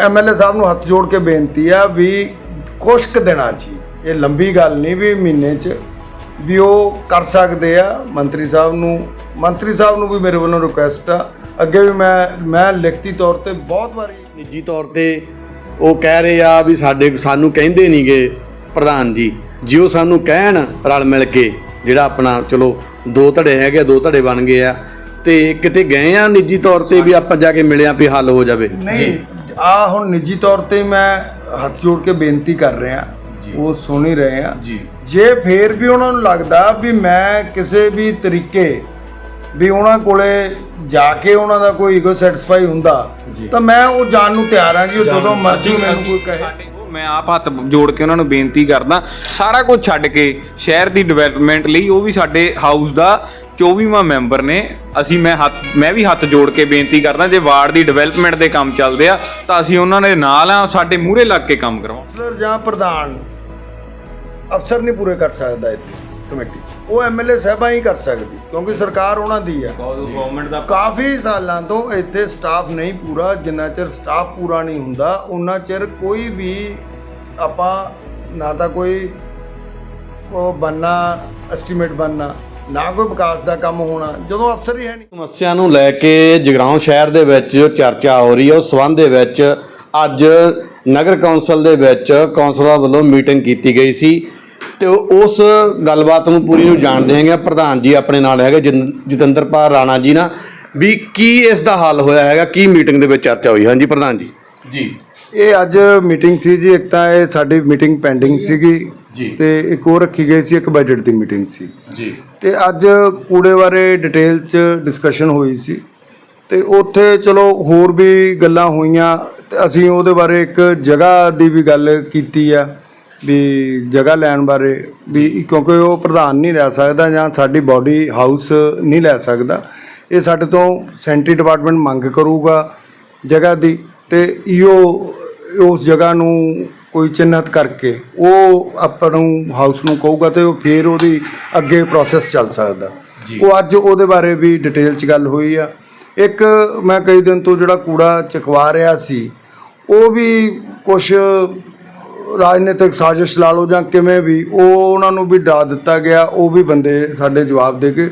MLA ਸਾਹਿਬ ਨੂੰ ਹੱਥ ਜੋੜ ਕੇ ਬੇਨਤੀ ਆ ਵੀ ਕੁਛ ਕੁ ਦਿਨਾਂ 'ਚ ਹੀ, ਇਹ ਲੰਬੀ ਗੱਲ ਨਹੀਂ ਵੀ ਮਹੀਨੇ 'ਚ ਵੀ ਉਹ ਕਰ ਸਕਦੇ ਆ। ਮੰਤਰੀ ਸਾਹਿਬ ਨੂੰ ਮੰਤਰੀ ਸਾਹਿਬ ਨੂੰ ਵੀ ਮੇਰੇ ਵੱਲੋਂ ਰਿਕੁਐਸਟ ਆ। ਅੱਗੇ ਵੀ ਮੈਂ ਮੈਂ ਲਿਖਤੀ ਤੌਰ ਤੇ ਬਹੁਤ ਵਾਰੀ ਨਿੱਜੀ ਤੌਰ ਤੇ ਉਹ ਕਹਿ ਰਹੇ ਆ ਵੀ ਸਾਡੇ ਸਾਨੂੰ ਕਹਿੰਦੇ ਨਹੀਂਗੇ ਪ੍ਰਧਾਨ ਜੀ। ਜੇ ਉਹ ਸਾਨੂੰ ਕਹਿਣ ਰਲ ਮਿਲ ਕੇ ਜਿਹੜਾ ਆਪਣਾ ਚਲੋ ਦੋ ਧੜੇ ਹੈਗੇ ਦੋ ਧੜੇ ਬਣ ਗਏ ਆ ਤੇ ਕਿਤੇ ਗਏ ਆ ਨਿੱਜੀ ਤੌਰ ਤੇ ਵੀ ਆਪਾਂ ਜਾ ਕੇ ਮਿਲਿਆ ਵੀ ਹੱਲ ਹੋ ਜਾਵੇ? ਨਹੀਂ ਆ ਹੁਣ ਨਿੱਜੀ ਤੌਰ ਤੇ ਮੈਂ ਹੱਥ ਜੋੜ ਕੇ ਬੇਨਤੀ ਕਰ ਰਿਹਾ। ਉਹ ਸੁਣ ਹੀ ਰਹੇ ਆ। ਜੀ। ਜੇ ਫੇਰ ਵੀ ਉਹਨਾਂ ਨੂੰ ਲੱਗਦਾ ਵੀ ਮੈਂ ਕਿਸੇ ਵੀ ਤਰੀਕੇ ਵੀ ਉਹਨਾਂ ਕੋਲੇ ਜਾ ਕੇ ਉਹਨਾਂ ਦਾ ਕੋਈ ਈਗੋ ਸੈਟੀਸਫਾਈ ਹੁੰਦਾ ਤਾਂ ਮੈਂ ਉਹ ਜਾਣ ਨੂੰ ਤਿਆਰ ਹਾਂ ਜੀ ਉਹ ਜਦੋਂ ਮਰਜ਼ੀ ਮੈਨੂੰ ਕੋਈ ਕਹੇ। ਮੈਂ ਆਪ ਹੱਥ ਜੋੜ ਕੇ ਉਹਨਾਂ ਨੂੰ ਬੇਨਤੀ ਕਰਦਾ ਸਾਰਾ ਕੁਝ ਛੱਡ ਕੇ ਸ਼ਹਿਰ ਦੀ ਡਿਵੈਲਪਮੈਂਟ ਲਈ ਉਹ ਵੀ ਸਾਡੇ ਹਾਊਸ ਦਾ 24ਵਾਂ ਮੈਂਬਰ ਨੇ ਅਸੀਂ ਮੈਂ ਹੱਥ ਮੈਂ ਵੀ ਹੱਥ ਜੋੜ ਕੇ ਬੇਨਤੀ ਕਰਦਾ ਜੇ ਵਾਰਡ ਦੀ ਡਿਵੈਲਪਮੈਂਟ ਦੇ ਕੰਮ ਚੱਲਦੇ ਆ ਤਾਂ ਅਸੀਂ ਉਹਨਾਂ ਦੇ ਨਾਲ ਆ ਸਾਡੇ ਮੂਹਰੇ ਲੱਗ ਕੇ ਕੰਮ ਕਰਵਾਉਂ ਕਾਉਂਸਲਰ ਜਾਂ ਪ੍ਰਧਾਨ ਅਫਸਰ ਨਹੀਂ ਪੂਰੇ ਕਰ ਸਕਦਾ ਇੱਥੇ ਕਮੇਟੀ 'ਚ। ਉਹ ਐਮਐਲਏ ਸਾਹਿਬਾਂ ਹੀ ਕਰ ਸਕਦੀ ਕਿਉਂਕਿ ਸਰਕਾਰ ਉਹਨਾਂ ਦੀ ਹੈ ਗਵਰਨਮੈਂਟ ਦਾ ਕਾਫੀ ਸਾਲਾਂ ਤੋਂ ਇੱਥੇ ਸਟਾਫ ਨਹੀਂ ਪੂਰਾ ਜਿੰਨਾ ਚਿਰ ਸਟਾਫ ਪੂਰਾ ਨਹੀਂ ਹੁੰਦਾ ਉਹਨਾਂ ਚਿਰ ਕੋਈ ਵੀ ਆਪਾਂ ਨਾ ਤਾਂ ਕੋਈ ਉਹ ਬੰਨਾ ਐਸਟੀਮੇਟ ਬੰਨਾ ਨਾ ਕੋਈ ਵਿਕਾਸ ਦਾ ਕੰਮ ਹੋਣਾ ਜਦੋਂ ਅਫਸਰ ਹੀ ਹੈ ਨਹੀਂ। ਸਮੱਸਿਆ ਨੂੰ ਲੈ ਕੇ ਜਗਰਾਉਂ ਸ਼ਹਿਰ ਦੇ ਵਿੱਚ ਜੋ ਚਰਚਾ ਹੋ ਰਹੀ ਹੈ ਉਸ ਸੰਬੰਧ ਦੇ ਵਿੱਚ ਅੱਜ ਨਗਰ ਕੌਂਸਲ ਦੇ ਵਿੱਚ ਕੌਂਸਲਰਾਂ ਵੱਲੋਂ ਮੀਟਿੰਗ ਕੀਤੀ ਗਈ ਸੀ ਤੇ ਉਸ ਗੱਲਬਾਤ ਨੂੰ ਪੂਰੀ ਨੂੰ ਜਾਣਦੇ ਹੈਗੇ ਪ੍ਰਧਾਨ ਜੀ ਆਪਣੇ ਨਾਲ ਹੈਗੇ ਜਤਿੰਦਰਪਾਲ ਰਾਣਾ ਜੀ ਨਾ ਵੀ ਕੀ ਇਸ ਦਾ ਹੱਲ ਹੋਇਆ ਹੈਗਾ ਕੀ ਮੀਟਿੰਗ ਦੇ ਵਿੱਚ ਚਰਚਾ ਹੋਈ? ਹਾਂਜੀ ਪ੍ਰਧਾਨ ਜੀ। ਜੀ। ਇਹ ਅੱਜ ਮੀਟਿੰਗ ਸੀ ਜੀ ਇੱਕ ਤਾਂ ਇਹ ਸਾਡੀ ਮੀਟਿੰਗ ਪੈਂਡਿੰਗ ਸੀਗੀ ਜੀ। ਤੇ ਇੱਕ ਹੋਰ ਰੱਖੀ ਗਈ ਸੀ ਇੱਕ ਬਜਟ ਦੀ ਮੀਟਿੰਗ ਸੀ। ਜੀ। ਤੇ ਅੱਜ ਕੂੜੇ ਬਾਰੇ ਡਿਟੇਲ 'ਚ ਡਿਸਕਸ਼ਨ ਹੋਈ ਸੀ। ਤੇ ਉੱਥੇ ਚਲੋ ਹੋਰ ਵੀ ਗੱਲਾਂ ਹੋਈਆਂ ਤੇ ਅਸੀਂ ਉਹਦੇ ਬਾਰੇ ਇੱਕ ਜਗ੍ਹਾ ਦੀ ਵੀ ਗੱਲ ਕੀਤੀ ਆ ਵੀ ਜਗ੍ਹਾ ਲੈਣ ਬਾਰੇ ਵੀ ਕਿਉਂਕਿ ਉਹ ਪ੍ਰਧਾਨ ਨਹੀਂ ਰਹਿ ਸਕਦਾ ਜਾਂ ਸਾਡੀ ਬਾਡੀ ਹਾਊਸ ਨਹੀਂ ਲੈ ਸਕਦਾ। ਇਹ ਸਾਡੇ ਤੋਂ ਸੈਂਟਰੀ ਡਿਪਾਰਟਮੈਂਟ ਮੰਗ ਕਰੂਗਾ ਜਗ੍ਹਾ ਦੀ ਤੇ ਇਹੋ ਉਸ ਜਗ੍ਹਾ ਨੂੰ ਕੋਈ ਚਿੰਨ੍ਹਤ ਕਰਕੇ ਉਹ ਆਪਾਂ ਨੂੰ ਹਾਊਸ ਨੂੰ ਕਹੂਗਾ ਤੇ ਉਹ ਫੇਰ ਉਹਦੀ ਅੱਗੇ ਪ੍ਰੋਸੈਸ ਚੱਲ ਸਕਦਾ। ਉਹ ਅੱਜ ਉਹਦੇ ਬਾਰੇ ਵੀ ਡਿਟੇਲ 'ਚ ਗੱਲ ਹੋਈ ਆ। ਇੱਕ ਮੈਂ ਕਈ ਦਿਨ ਤੋਂ ਜਿਹੜਾ ਕੂੜਾ ਚਕਵਾ ਰਿਹਾ ਸੀ ਉਹ ਵੀ ਕੁਝ ਰਾਜਨੀਤਿਕ ਸਾਜ਼ਿਸ਼ ਲਾ ਲਓ ਜਾਂ ਕਿਵੇਂ ਵੀ ਉਹ ਉਹਨਾਂ ਨੂੰ ਵੀ ਡਰਾ ਦਿੱਤਾ ਗਿਆ ਉਹ ਵੀ ਬੰਦੇ ਸਾਡੇ ਜਵਾਬ ਦੇ ਕੇ।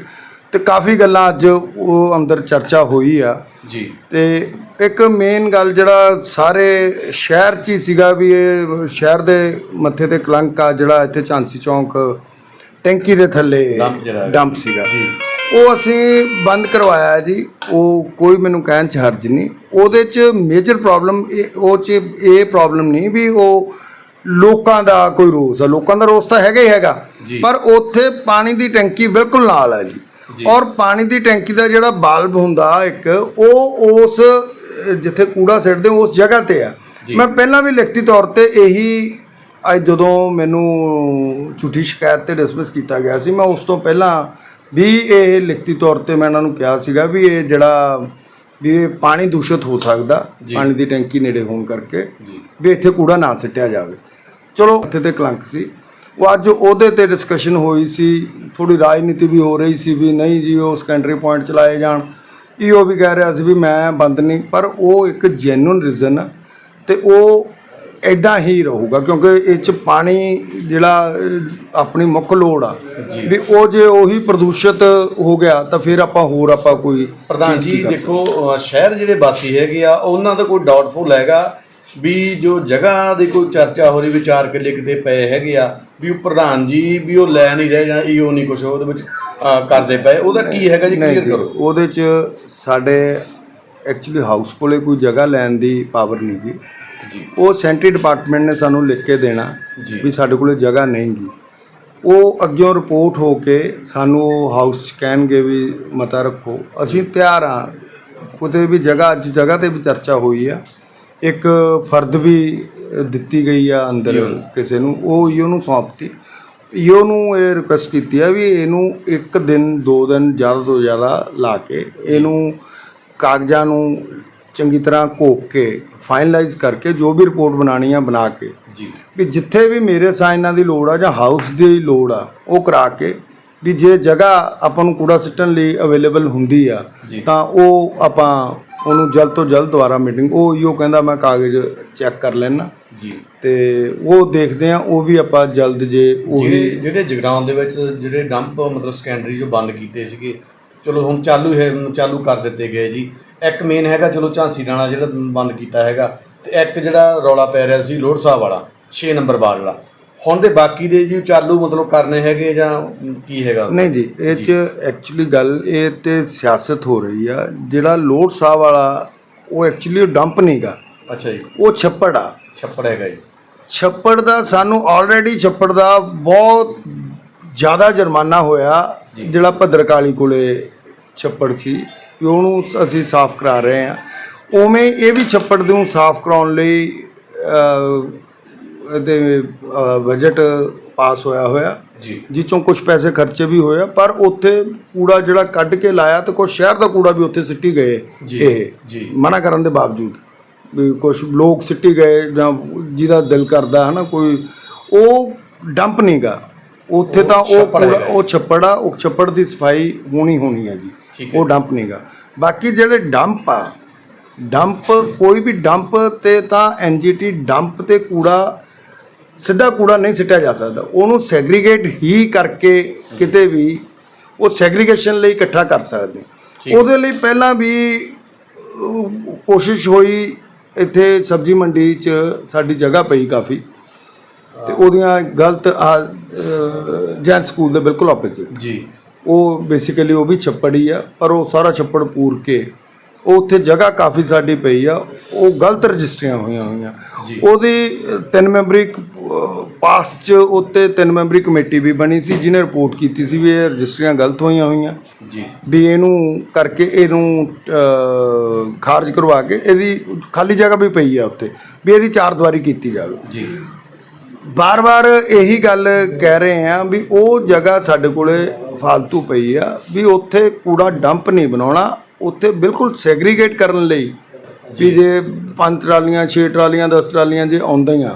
ਤੇ ਕਾਫੀ ਗੱਲਾਂ ਅੱਜ ਉਹ ਅੰਦਰ ਚਰਚਾ ਹੋਈ ਆ। ਜੀ। ਤੇ ਇੱਕ ਮੇਨ ਗੱਲ ਜਿਹੜਾ ਸਾਰੇ ਸ਼ਹਿਰ 'ਚ ਹੀ ਸੀਗਾ ਵੀ ਇਹ ਸ਼ਹਿਰ ਦੇ ਮੱਥੇ ਤੇ ਕਲੰਕ ਆ ਜਿਹੜਾ ਇੱਥੇ ਝਾਂਸੀ ਚੌਂਕ ਟੈਂਕੀ ਦੇ ਥੱਲੇ ਡੰਪ ਜਿਹੜਾ ਹੈਗਾ। ਡੰਪ ਸੀਗਾ। ਉਹ ਅਸੀਂ ਬੰਦ ਕਰਵਾਇਆ ਹੈ ਜੀ। ਉਹ ਕੋਈ ਮੈਨੂੰ ਕਹਿਣ 'ਚ ਹਰਜ ਨਹੀਂ। ਉਹਦੇ 'ਚ ਮੇਜਰ ਪ੍ਰੋਬਲਮ ਉਹ 'ਚ ਇਹ ਪ੍ਰੋਬਲਮ ਨਹੀਂ ਵੀ ਉਹ ਲੋਕਾਂ ਦਾ ਕੋਈ ਰੋਸ ਆ। ਲੋਕਾਂ ਦਾ ਰੋਸ ਤਾਂ ਹੈਗਾ ਹੀ ਹੈਗਾ। ਜੀ। ਪਰ ਉੱਥੇ ਪਾਣੀ ਦੀ ਟੈਂਕੀ ਬਿਲਕੁਲ ਨਾਲ ਹੈ ਜੀ। ਔਰ ਪਾਣੀ ਦੀ ਟੈਂਕੀ ਦਾ ਜਿਹੜਾ ਬਲਬ ਹੁੰਦਾ ਇੱਕ ਉਹ ਉਸ ਜਿੱਥੇ ਕੂੜਾ ਸਿੱਟਦੇ ਉਸ ਜਗ੍ਹਾ ਤੇ ਆ। ਮੈਂ ਪਹਿਲਾਂ ਵੀ ਲਿਖਤੀ ਤੌਰ ਤੇ ਇਹੀ ਅੱਜ ਜਦੋਂ ਮੈਨੂੰ ਝੂਠੀ ਸ਼ਿਕਾਇਤ ਤੇ ਡਿਸਮਿਸ ਕੀਤਾ ਗਿਆ ਸੀ ਮੈਂ ਉਸ ਤੋਂ ਪਹਿਲਾਂ ਵੀ ਇਹ ਲਿਖਤੀ ਤੌਰ ਤੇ ਮੈਂ ਇਹਨਾਂ ਨੂੰ ਕਿਹਾ ਸੀਗਾ ਵੀ ਇਹ ਜਿਹੜਾ ਵੀ ਇਹ ਪਾਣੀ ਦੂਸ਼ਿਤ ਹੋ ਸਕਦਾ ਪਾਣੀ ਦੀ ਟੈਂਕੀ ਨੇੜੇ ਹੋਣ ਕਰਕੇ ਵੀ ਇੱਥੇ ਕੂੜਾ ਨਾ ਸਿੱਟਿਆ ਜਾਵੇ। ਚਲੋ ਇੱਥੇ ਤੇ ਕਲੰਕ ਸੀ। ਉਹ ਅੱਜ ਉਹਦੇ ਤੇ ਡਿਸਕਸ਼ਨ ਹੋਈ ਸੀ ਥੋੜੀ ਰਾਜਨੀਤੀ ਵੀ ਹੋ ਰਹੀ ਸੀ ਵੀ ਨਹੀਂ ਜੀ ਉਹ ਸੈਕੰਡਰੀ ਪੁਆਇੰਟ ਚਲਾਏ ਜਾਣ। ਈਓ ਵੀ ਕਹਿ ਰਿਹਾ ਸੀ ਵੀ ਮੈਂ ਬੰਦ ਨਹੀਂ ਪਰ ਉਹ ਇੱਕ ਜੈਨੂਇਨ ਰੀਜ਼ਨ ਆ ਤੇ ਉਹ ਐਦਾਂ ਹੀ ਰਹੂਗਾ ਕਿਉਂਕਿ ਇਹ ਚ ਪਾਣੀ ਜਿਹੜਾ ਆਪਣੀ ਮੁੱਖ ਲੋੜ ਆ। ਵੀ ਉਹ ਜੇ ਉਹੀ ਪ੍ਰਦੂਸ਼ਿਤ ਹੋ ਗਿਆ ਤਾਂ ਫਿਰ ਆਪਾਂ ਹੋਰ ਆਪਾਂ ਕੋਈ ਪ੍ਰਧਾਨ ਜੀ ਦੇਖੋ ਅ, ਸ਼ਹਿਰ ਜਿਹੜੇ ਵਾਸੀ ਹੈਗੇ ਆ ਉਹਨਾਂ ਦਾ ਕੋਈ ਡਾਊਟਫੁਲ ਹੈਗਾ ਵੀ ਜੋ ਜਗ੍ਹਾ ਦੀ ਕੋਈ ਚਰਚਾ ਹੋ ਰਹੀ ਵਿਚਾਰ ਕਿੱਲੇ ਕਿਤੇ ਪਏ ਹੈਗੇ ਆ ਵੀ ਉਹ ਪ੍ਰਧਾਨ ਜੀ ਵੀ ਉਹ ਲੈ ਨਹੀਂ ਰਹੇ ਜਾਂ ਈਓ ਨਹੀਂ ਕੁਝ ਉਹਦੇ ਵਿੱਚ ਕਰਦੇ ਪਏ। ਉਹਦਾ ਕੀ ਹੈਗਾ ਜੀ? ਨਹੀਂ ਕਲੀਅਰ ਜੀ, ਕਰੋ। ਉਹਦੇ ਚ ਸਾਡੇ ਐਕਚੁਅਲੀ ਹਾਊਸ ਕੋਲੇ ਕੋਈ ਜਗ੍ਹਾ ਲੈਣ ਦੀ ਪਾਵਰ ਨਹੀਂ ਗੀ। ਜੀ। ਉਹ ਸੈਂਟਰੀ ਡਿਪਾਰਟਮੈਂਟ ਨੇ ਸਾਨੂੰ ਲਿਖ ਕੇ ਦੇਣਾ ਜੀ। ਵੀ ਸਾਡੇ ਕੋਲੇ ਜਗ੍ਹਾ ਨਹੀਂ ਗੀ। ਉਹ ਅੱਗਿਓਂ ਰਿਪੋਰਟ ਹੋ ਕੇ ਸਾਨੂੰ ਉਹ ਹਾਊਸ 'ਚ ਕਹਿਣਗੇ ਵੀ ਮਤਾ ਰੱਖੋ। ਅਸੀਂ ਤਿਆਰ ਆ। ਕਿਤੇ ਵੀ ਜਗ੍ਹਾ ਅੱਜ ਜਗ੍ਹਾ ਤੇ ਵੀ ਚਰਚਾ ਹੋਈ ਆ। ਇੱਕ ਫਰਦ ਵੀ ਅ, ਦਿੱਤੀ ਗਈ ਆ ਅੰਦਰ ਕਿਸੇ ਨੂੰ। ਉਹ ਈਓ ਨੂੰ ਸੌਂਪਤੀ। ਈਓ ਨੂੰ ਇਹ ਰਿਕੁਐਸਟ ਕੀਤੀ ਆ ਵੀ ਇਹਨੂੰ ਇੱਕ ਦਿਨ ਦੋ ਦਿਨ ਜ਼ਿਆਦਾ ਤੋਂ ਜ਼ਿਆਦਾ ਲਾ ਕੇ ਇਹਨੂੰ ਕਾਗਜ਼ਾਂ ਨੂੰ ਚੰਗੀ ਤਰ੍ਹਾਂ ਘੋਕ ਕੇ ਫਾਈਨਲਾਈਜ਼ ਕਰਕੇ ਜੋ ਵੀ ਰਿਪੋਰਟ ਬਣਾਣੀ ਆ ਬਣਾ ਕੇ। ਜੀ। ਵੀ ਜਿੱਥੇ ਵੀ ਮੇਰੇ ਸਾਈਨਾਂ ਦੀ ਲੋੜ ਆ ਜਾਂ ਹਾਊਸ ਦੀ ਲੋੜ ਆ ਉਹ ਕਰਾ ਕੇ ਵੀ ਜੇ ਜਗ੍ਹਾ ਆਪਾਂ ਨੂੰ ਕੂੜਾ ਸਿੱਟਣ ਲਈ ਅਵੇਲੇਬਲ ਹੁੰਦੀ ਆ। ਤਾਂ ਉਹ ਆਪਾਂ ਉਹਨੂੰ ਜਲਦ ਤੋਂ ਜਲਦ ਦੁਬਾਰਾ ਮੀਟਿੰਗ ਉਹ ਇਹੋ ਕਹਿੰਦਾ ਮੈਂ ਕਾਗਜ਼ ਚੈੱਕ ਕਰ ਲੈਣਾ ਜੀ। ਤੇ ਉਹ ਦੇਖਦੇ ਆ ਉਹ ਵੀ ਆਪਾਂ ਜਲਦ ਜੇ ਜਿਹੜੇ ਉਹੀ ਜਿਹੜੇ ਜਗਰਾਉਂ ਦੇ ਵਿੱਚ ਜਿਹੜੇ ਡੰਪ ਮਤਲਬ ਸਕੈਂਡਰੀ ਜੋ ਬੰਦ ਕੀਤੇ ਸੀਗੇ ਚਲੋ ਹੁਣ ਚਾਲੂ ਹੈ ਚਾਲੂ ਕਰ ਦਿੱਤੇ ਗਏ ਜੀ। ਇੱਕ ਮੇਨ ਹੈਗਾ ਚਲੋ ਝਾਂਸੀ ਰਾਣਾ ਜਿਹੜਾ ਬੰਦ ਕੀਤਾ ਹੈਗਾ ਤੇ ਇੱਕ ਜਿਹੜਾ ਰੌਲਾ ਪੈ ਰਿਹਾ ਸੀ ਲੋੜ ਸਾਹਿਬ ਵਾਲਾ 6 ਨੰਬਰ ਬਾਰ ਵਾਲਾ। ਹੁਣ ਦੇ ਬਾਕੀ ਦੇ ਜੀ ਚਾਲੂ ਮਤਲਬ ਕਰਨੇ ਹੈਗੇ ਜਾਂ ਕੀ ਹੈਗਾ? ਨਹੀਂ ਜੀ ਇਹ ਚ ਐਕਚੁਅਲੀ ਗੱਲ ਇਹ ਤੇ ਸਿਆਸਤ ਹੋ ਰਹੀ ਆ। ਜਿਹੜਾ ਲੋਡ ਸਾਹਿਬ ਵਾਲਾ ਉਹ ਐਕਚੁਅਲੀ ਡੰਪ ਨਹੀਂਗਾ ਅੱਛਾ ਜੀ। ਉਹ ਛੱਪੜ ਆ। ਛੱਪੜ ਹੈਗਾ ਜੀ। ਛੱਪੜ ਦਾ ਸਾਨੂੰ ਆਲਰੇਡੀ ਛੱਪੜ ਦਾ ਬਹੁਤ ਜ਼ਿਆਦਾ ਜੁਰਮਾਨਾ ਹੋਇਆ ਜਿਹੜਾ ਭੱਦਰਕਾਲੀ ਕੋਲੇ ਛੱਪੜ ਸੀ ਵੀ ਉਹਨੂੰ ਅਸੀਂ ਸਾਫ਼ ਕਰਾ ਰਹੇ ਹਾਂ। ਉਵੇਂ ਇਹ ਵੀ ਛੱਪੜ ਨੂੰ ਸਾਫ਼ ਕਰਾਉਣ ਲਈ ਇਹਦੇ ਬਜਟ ਪਾਸ ਹੋਇਆ ਹੋਇਆ ਜੀ। ਜਿੱਚੋਂ ਕੁਝ ਪੈਸੇ ਖਰਚੇ ਵੀ ਹੋਇਆ ਪਰ ਉੱਥੇ ਕੂੜਾ ਜਿਹੜਾ ਕੱਢ ਕੇ ਲਾਇਆ ਤੇ ਕੁਝ ਸ਼ਹਿਰ ਦਾ ਕੂੜਾ ਵੀ ਉੱਥੇ ਸਿੱਟੀ ਗਏ ਇਹ। ਮਨਾ ਕਰਨ ਦੇ ਬਾਵਜੂਦ। ਕੁਝ ਲੋਕ ਸਿੱਟੀ ਗਏ ਜਾਂ ਜਿਹਦਾ ਦਿਲ ਕਰਦਾ ਹੈ ਨਾ ਕੋਈ ਉਹ ਡੰਪ ਨਹੀਂਗਾ ਉੱਥੇ ਤਾਂ ਉਹ ਕੂੜਾ। ਉਹ ਛੱਪੜ ਆ ਉਹ ਛੱਪੜ ਦੀ ਸਫ਼ਾਈ ਹੋਣੀ ਹੋਣੀ ਹੈ ਜੀ। ਉਹ ਡੰਪ ਨਹੀਂਗਾ ਬਾਕੀ ਜਿਹੜੇ ਡੰਪ ਆ ਡੰਪ ਕੋਈ ਵੀ ਡੰਪ ਤੇ ਤਾਂ ਐਨਜੀਟੀ ਡੰਪ ਤੇ ਕੂੜਾ ਸਿੱਧਾ ਕੂੜਾ ਨਹੀਂ ਸਿੱਟਿਆ ਜਾ ਸਕਦਾ ਉਹਨੂੰ ਸੈਗਰੀਗੇਟ ਹੀ ਕਰਕੇ ਕਿਤੇ ਵੀ ਉਹ ਸੈਗਰੀਗੇਸ਼ਨ ਲਈ ਇਕੱਠਾ ਕਰ ਸਕਦੇ। ਉਹਦੇ ਲਈ ਪਹਿਲਾਂ ਵੀ ਅਹ, ਕੋਸ਼ਿਸ਼ ਹੋਈ ਇੱਥੇ ਸਬਜ਼ੀ ਮੰਡੀ 'ਚ ਸਾਡੀ ਜਗ੍ਹਾ ਪਈ ਕਾਫੀ। ਤੇ ਉਹਦੀਆਂ ਗਲਤ ਜੈਨ ਸਕੂਲ ਦੇ ਬਿਲਕੁਲ ਆਪੋਜ਼ਿਟ ਜੀ। ਉਹ ਬੇਸਿਕਲੀ ਉਹ ਵੀ ਛੱਪੜ ਹੀ ਆ ਪਰ ਉਹ ਸਾਰਾ ਛੱਪੜ ਪੂਰ ਕੇ ਉਹ ਉੱਥੇ ਜਗ੍ਹਾ ਕਾਫੀ ਸਾਡੀ ਪਈ ਆ ਉਹ ਗਲਤ ਰਜਿਸਟਰੀਆਂ ਹੋਈਆਂ ਹੋਈਆਂ। ਉਹਦੀ ਤਿੰਨ ਮੈਂਬਰੀ ਪਾਸ ਚ ਉੱਤੇ ਤਿੰਨ ਮੈਂਬਰੀ ਕਮੇਟੀ ਵੀ ਬਣੀ ਸੀ ਜਿਹਨੇ ਰਿਪੋਰਟ ਕੀਤੀ ਸੀ ਵੀ ਇਹ ਰਜਿਸਟਰੀਆਂ ਗਲਤ ਹੋਈਆਂ ਹੋਈਆਂ। ਜੀ। ਵੀ ਇਹਨੂੰ ਕਰਕੇ ਇਹਨੂੰ ਖਾਰਜ ਕਰਵਾ ਕੇ ਇਹਦੀ ਖਾਲੀ ਜਗ੍ਹਾ ਵੀ ਪਈ ਆ ਉੱਤੇ ਵੀ ਇਹਦੀ ਚਾਰ ਦੀਵਾਰੀ ਕੀਤੀ ਜਾਵੇ। ਜੀ। ਬਾਰ-ਬਾਰ ਇਹੀ ਗੱਲ ਕਹਿ ਰਹੇ ਆ ਵੀ ਉਹ ਜਗ੍ਹਾ ਸਾਡੇ ਕੋਲੇ ਫालतू ਪਈ ਆ ਵੀ ਉੱਥੇ ਕੂੜਾ ਡੰਪ ਨਹੀਂ ਬਣਾਉਣਾ ਉੱਥੇ ਬਿਲਕੁਲ ਸੈਗਰੀਗੇਟ ਕਰਨ ਲਈ ਵੀ ਜੇ। ਪੰਜ ਟਰਾਲੀਆਂ ਛੇ ਟਰਾਲੀਆਂ 10 ਟਰਾਲੀਆਂ ਜੇ ਆਉਂਦੀਆਂ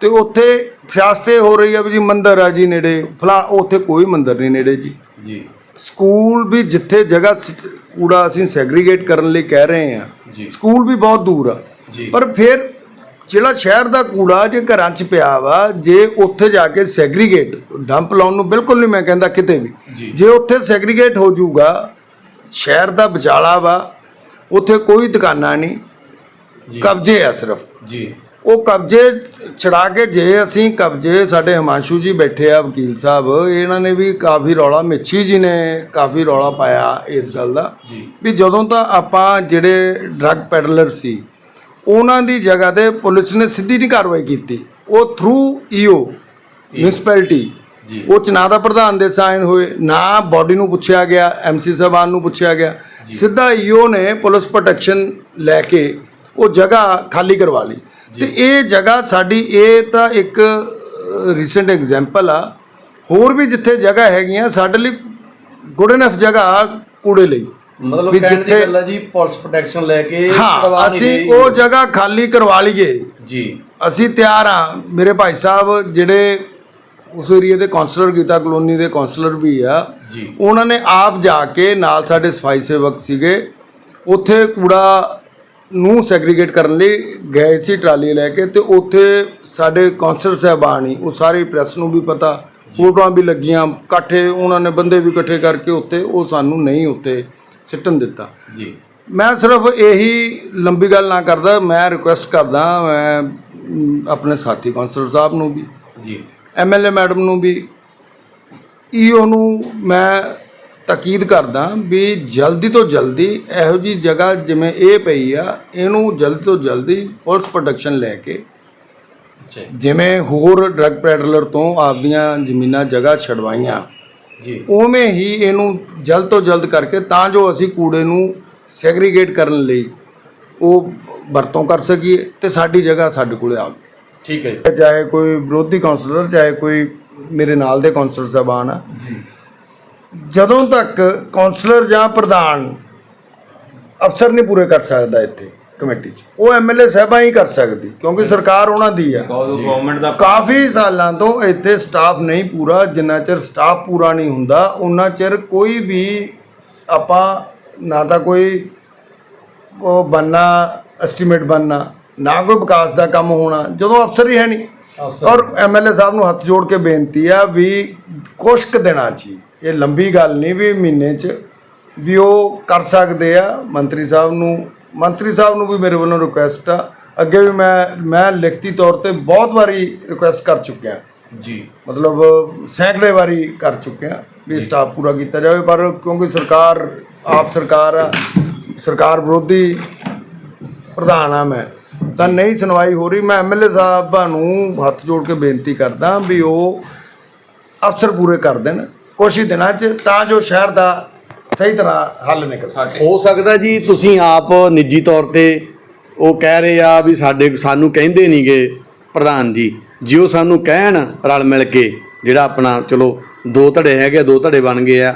ਤੇ ਉੱਥੇ ਸਿਆਸਤ ਹੋ ਰਹੀ ਆ ਵੀ ਜੀ ਮੰਦਿਰ ਆ ਜੀ ਨੇੜੇ। ਫਲਾ ਉੱਥੇ ਕੋਈ ਮੰਦਿਰ ਨਹੀਂ ਨੇੜੇ ਜੀ। ਜੀ। ਸਕੂਲ ਵੀ ਜਿੱਥੇ ਜਗ੍ਹਾ ਸ- ਕੂੜਾ ਅਸੀਂ ਸੈਗਰੀਗੇਟ ਕਰਨ ਲਈ ਕਹਿ ਰਹੇ ਆ। ਜੀ। ਸਕੂਲ ਵੀ ਬਹੁਤ ਦੂਰ ਆ। ਜੀ। ਪਰ ਫਿਰ ਜਿਹੜਾ ਸ਼ਹਿਰ ਦਾ ਕੂੜਾ ਜੇ ਘਰਾਂ 'ਚ ਪਿਆ ਵਾ ਜੇ ਉੱਥੇ ਜਾ ਕੇ ਸੈਗਰੀਗੇਟ ਡੰਪ ਲਾਉਣ ਨੂੰ ਬਿਲਕੁਲ ਨਹੀਂ ਮੈਂ ਕਹਿੰਦਾ ਕਿਤੇ ਵੀ। ਜੀ। ਜੇ ਉੱਥੇ ਸੈਗਰੀਗੇਟ ਹੋ ਜਾਊਗਾ ਸ਼ਹਿਰ ਦਾ ਵਿਚਾਲਾ ਵਾ ਉੱਥੇ ਕੋਈ ਦੁਕਾਨਾਂ ਨਹੀਂ। ਜੀ। ਕਬਜ਼ੇ ਆ ਸਿਰਫ। ਜੀ। ਉਹ ਕਬਜ਼ੇ ਛੜਾ ਕੇ ਜੇ ਅਸੀਂ ਕਬਜ਼ੇ ਸਾਡੇ ਹਿਮਾਂਸ਼ੂ ਜੀ ਬੈਠੇ ਆ ਵਕੀਲ ਸਾਹਿਬ ਇਹਨਾਂ ਨੇ ਵੀ ਕਾਫੀ ਰੌਲਾ ਮਿੱਛੀ ਜੀ ਨੇ ਕਾਫੀ ਰੌਲਾ ਪਾਇਆ ਇਸ ਗੱਲ ਦਾ ਵੀ ਜਦੋਂ ਤਾਂ ਆਪਾਂ ਜਿਹੜੇ ਡਰੱਗ ਪੈਡਲਰ ਸੀ ਉਹਨਾਂ ਦੀ ਜਗ੍ਹਾ ਤੇ ਪੁਲਿਸ ਨੇ ਸਿੱਧੀ ਨਹੀਂ ਕਾਰਵਾਈ ਕੀਤੀ। ਉਹ ਥਰੂ ਈਓ ਮਿਊਨਿਸਪੈਲਿਟੀ ਉਹ ਚ ਨਾ ਦਾ ਪ੍ਰਧਾਨ ਦੇ ਸਾਈਨ ਹੋਏ ਨਾ ਬਾਡੀ ਨੂੰ ਪੁੱਛਿਆ ਗਿਆ ਐਮਸੀ ਸਾਹਿਬਾਨ ਨੂੰ ਪੁੱਛਿਆ ਗਿਆ। ਸਿੱਧਾ ਈਓ ਨੇ ਪੁਲਿਸ ਪ੍ਰੋਟੈਕਸ਼ਨ ਲੈ ਕੇ ਉਹ ਜਗ੍ਹਾ ਖਾਲੀ ਕਰਵਾ ਲਈ। ਤੇ ਇਹ ਜਗ੍ਹਾ ਸਾਡੀ ਇਹ ਤਾਂ ਇੱਕ ਰੀਸੈਂਟ ਐਗਜ਼ਾਮਪਲ ਆ। ਹੋਰ ਵੀ ਜਿੱਥੇ ਜਗ੍ਹਾ ਹੈਗੀਆਂ ਸਾਡੇ ਲਈ ਗੁੱਡ ਇਨਫ ਜਗ੍ਹਾ ਕੂੜੇ ਲਈ। ਮਤਲਬ ਕਹਿਣ ਦੀ ਗੱਲ ਹੈ ਜੀ ਪੁਲਿਸ ਪ੍ਰੋਟੈਕਸ਼ਨ ਲੈ ਕੇ ਹਾਂ ਕਰਵਾ ਨਹੀਂ ਅਸੀਂ। ਉਹ ਜਗ੍ਹਾ ਖਾਲੀ ਕਰਵਾ ਲਈਏ। ਜੀ। ਅਸੀਂ ਤਿਆਰ ਹਾਂ ਮੇਰੇ ਭਾਈ ਸਾਹਿਬ ਜਿਹੜੇ ਉਸ ਏਰੀਏ ਦੇ ਕਾਉਂਸਲਰ ਗੀਤਾ ਕਲੋਨੀ ਦੇ ਕਾਉਂਸਲਰ ਵੀ ਆ ਜੀ। ਉਹਨਾਂ ਨੇ ਆਪ ਜਾ ਕੇ ਨਾਲ ਸਾਡੇ ਸਫ਼ਾਈ ਸੇਵਕ ਸੀਗੇ। ਉੱਥੇ ਕੂੜਾ ਨੂੰ ਸੈਗਰੀਗੇਟ ਕਰਨ ਲਈ ਗਏ ਸੀ ਟਰਾਲੀ ਲੈ ਕੇ ਤੇ ਉੱਥੇ ਸਾਡੇ ਕਾਉਂਸਲਰ ਸਾਹਿਬਾਨ ਹੀ ਉਹ ਸਾਰੀ ਪ੍ਰੈਸ ਨੂੰ ਵੀ ਪਤਾ ਫੋਟੋਆਂ ਵੀ ਲੱਗੀਆਂ ਇਕੱਠੇ ਉਹਨਾਂ ਨੇ ਬੰਦੇ ਵੀ ਇਕੱਠੇ ਕਰਕੇ ਉੱਤੇ ਉਹ ਸਾਨੂੰ ਨਹੀਂ ਉੱਤੇ ਸਿੱਟਣ ਦਿੱਤਾ। ਜੀ। ਮੈਂ ਸਿਰਫ ਇਹੀ ਲੰਬੀ ਗੱਲ ਨਾ ਕਰਦਾ ਮੈਂ ਰਿਕੁਐਸਟ ਕਰਦਾ ਮੈਂ ਆਪਣੇ ਸਾਥੀ ਕਾਉਂਸਲਰ ਸਾਹਿਬ ਨੂੰ ਵੀ ਜੀ। ਐਮਐਲਏ ਮੈਡਮ ਨੂੰ ਵੀ ਈਓ ਨੂੰ ਮੈਂ ਤਾਕੀਦ ਕਰਦਾ ਵੀ ਜਲਦੀ ਤੋਂ ਜਲਦੀ ਇਹੋ ਜੀ ਜਗ੍ਹਾ ਜਿਵੇਂ ਇਹ ਪਈ ਆ ਇਹਨੂੰ ਜਲਦੀ ਤੋਂ ਜਲਦੀ ਪੁਲਿਸ ਪ੍ਰੋਟੈਕਸ਼ਨ ਲੈ ਕੇ ਜਿਵੇਂ ਹੋਰ ਡਰੱਗ ਪੈਡਲਰ ਤੋਂ ਆਪਦੀਆਂ ਜ਼ਮੀਨਾਂ ਜਗ੍ਹਾ ਛਡਵਾਈਆਂ। ਜੀ। ਉਵੇਂ ਹੀ ਇਹਨੂੰ ਜਲਦ ਤੋਂ ਜਲਦ ਕਰਕੇ ਤਾਂ ਜੋ ਅਸੀਂ ਕੂੜੇ ਨੂੰ ਸੈਗਰੀਗੇਟ ਕਰਨ ਲਈ ਉਹ ਵਰਤੋਂ ਕਰ ਸਕੀਏ ਤੇ ਸਾਡੀ ਜਗ੍ਹਾ ਸਾਡੇ ਕੋਲੇ ਆਵੇ ਠੀਕ ਹੈ ਜੀ। ਚਾਹੇ ਕੋਈ ਵਿਰੋਧੀ ਕਾਉਂਸਲਰ ਚਾਹੇ ਕੋਈ ਮੇਰੇ ਨਾਲ ਦੇ ਕਾਉਂਸਲਰ ਸਾਹਿਬਾਨ ਆ। ਜਦੋਂ ਤੱਕ ਕਾਉਂਸਲਰ ਜਾਂ ਪ੍ਰਧਾਨ ਅਫਸਰ ਨਹੀਂ ਪੂਰੇ ਕਰ ਸਕਦਾ ਇੱਥੇ ਕਮੇਟੀ 'ਚ ਉਹ ਐਮਐਲਏ ਸਾਹਿਬਾਂ ਹੀ ਕਰ ਸਕਦੀ ਕਿਉਂਕਿ ਸਰਕਾਰ ਉਹਨਾਂ ਦੀ ਆ। ਗਵਰਨਮੈਂਟ ਦਾ ਕਾਫੀ ਸਾਲਾਂ ਤੋਂ ਇੱਥੇ ਸਟਾਫ ਨਹੀਂ ਪੂਰਾ ਜਿੰਨਾ ਚਿਰ ਸਟਾਫ ਪੂਰਾ ਨਹੀਂ ਹੁੰਦਾ ਉਹਨਾਂ ਚਿਰ ਕੋਈ ਵੀ ਆਪਾਂ ਨਾ ਤਾਂ ਕੋਈ ਉਹ ਬੰਨਾ ਐਸਟੀਮੇਟ ਬੰਨਾ ਨਾ ਕੋਈ ਵਿਕਾਸ ਦਾ ਕੰਮ ਹੋਣਾ ਜਦੋਂ ਅਫਸਰ ਹੀ ਹੈ ਨਹੀਂ। ਔਰ ਐਮਐਲਏ ਸਾਹਿਬ ਨੂੰ ਹੱਥ ਜੋੜ ਕੇ ਬੇਨਤੀ ਆ ਵੀ ਕੁਛ ਕੁ ਦਿਨਾਂ 'ਚ ਹੀ, ਇਹ ਲੰਬੀ ਗੱਲ ਨਹੀਂ ਵੀ ਮਹੀਨੇ 'ਚ ਵੀ ਉਹ ਕਰ ਸਕਦੇ ਆ। ਮੰਤਰੀ ਸਾਹਿਬ ਨੂੰ ਮੰਤਰੀ ਸਾਹਿਬ ਨੂੰ ਵੀ ਮੇਰੇ ਵੱਲੋਂ ਰਿਕੁਐਸਟ ਆ। ਅੱਗੇ ਵੀ ਮੈਂ ਮੈਂ ਲਿਖਤੀ ਤੌਰ ਤੇ ਬਹੁਤ ਵਾਰੀ ਰਿਕੁਐਸਟ ਕਰ ਚੁੱਕਿਆ। ਜੀ। ਮਤਲਬ ਸੈਂਕੜੇ ਵਾਰੀ ਕਰ ਚੁੱਕਿਆ ਵੀ ਸਟਾਫ ਪੂਰਾ ਕੀਤਾ ਜਾਵੇ ਪਰ ਕਿਉਂਕਿ ਸਰਕਾਰ ਆਪ ਸਰਕਾਰ ਆ ਸਰਕਾਰ ਵਿਰੋਧੀ ਪ੍ਰਧਾਨ ਆ ਮੈਂ ਤਾਂ ਨਹੀਂ ਸੁਣਵਾਈ ਹੋ ਰਹੀ। ਮੈਂ ਐਮਐਲਏ ਸਾਹਿਬਾਂ ਨੂੰ ਹੱਥ ਜੋੜ ਕੇ ਬੇਨਤੀ ਕਰਦਾ ਵੀ ਉਹ ਅਫਸਰ ਪੂਰੇ ਕਰ ਦੇਣ। ਕੁਛ ਦਿਨਾਂ 'ਚ ਤਾਂ ਜੋ ਸ਼ਹਿਰ ਦਾ ਸਹੀ ਤਰ੍ਹਾਂ ਹੱਲ ਨਿਕਲ ਸਕੇ। ਹੋ ਸਕਦਾ ਜੀ ਤੁਸੀਂ ਆਪ ਨਿੱਜੀ ਤੌਰ ਤੇ ਉਹ ਕਹਿ ਰਹੇ ਆ ਵੀ ਸਾਡੇ ਸਾਨੂੰ ਕਹਿੰਦੇ ਨਹੀਂਗੇ ਪ੍ਰਧਾਨ ਜੀ। ਜਿਉ ਸਾਨੂੰ ਕਹਿਣ ਰਲ ਮਿਲ ਕੇ ਜਿਹੜਾ ਆਪਣਾ ਚਲੋ ਦੋ ਧੜੇ ਹੈਗੇ ਦੋ ਧੜੇ ਬਣ ਗਏ ਆ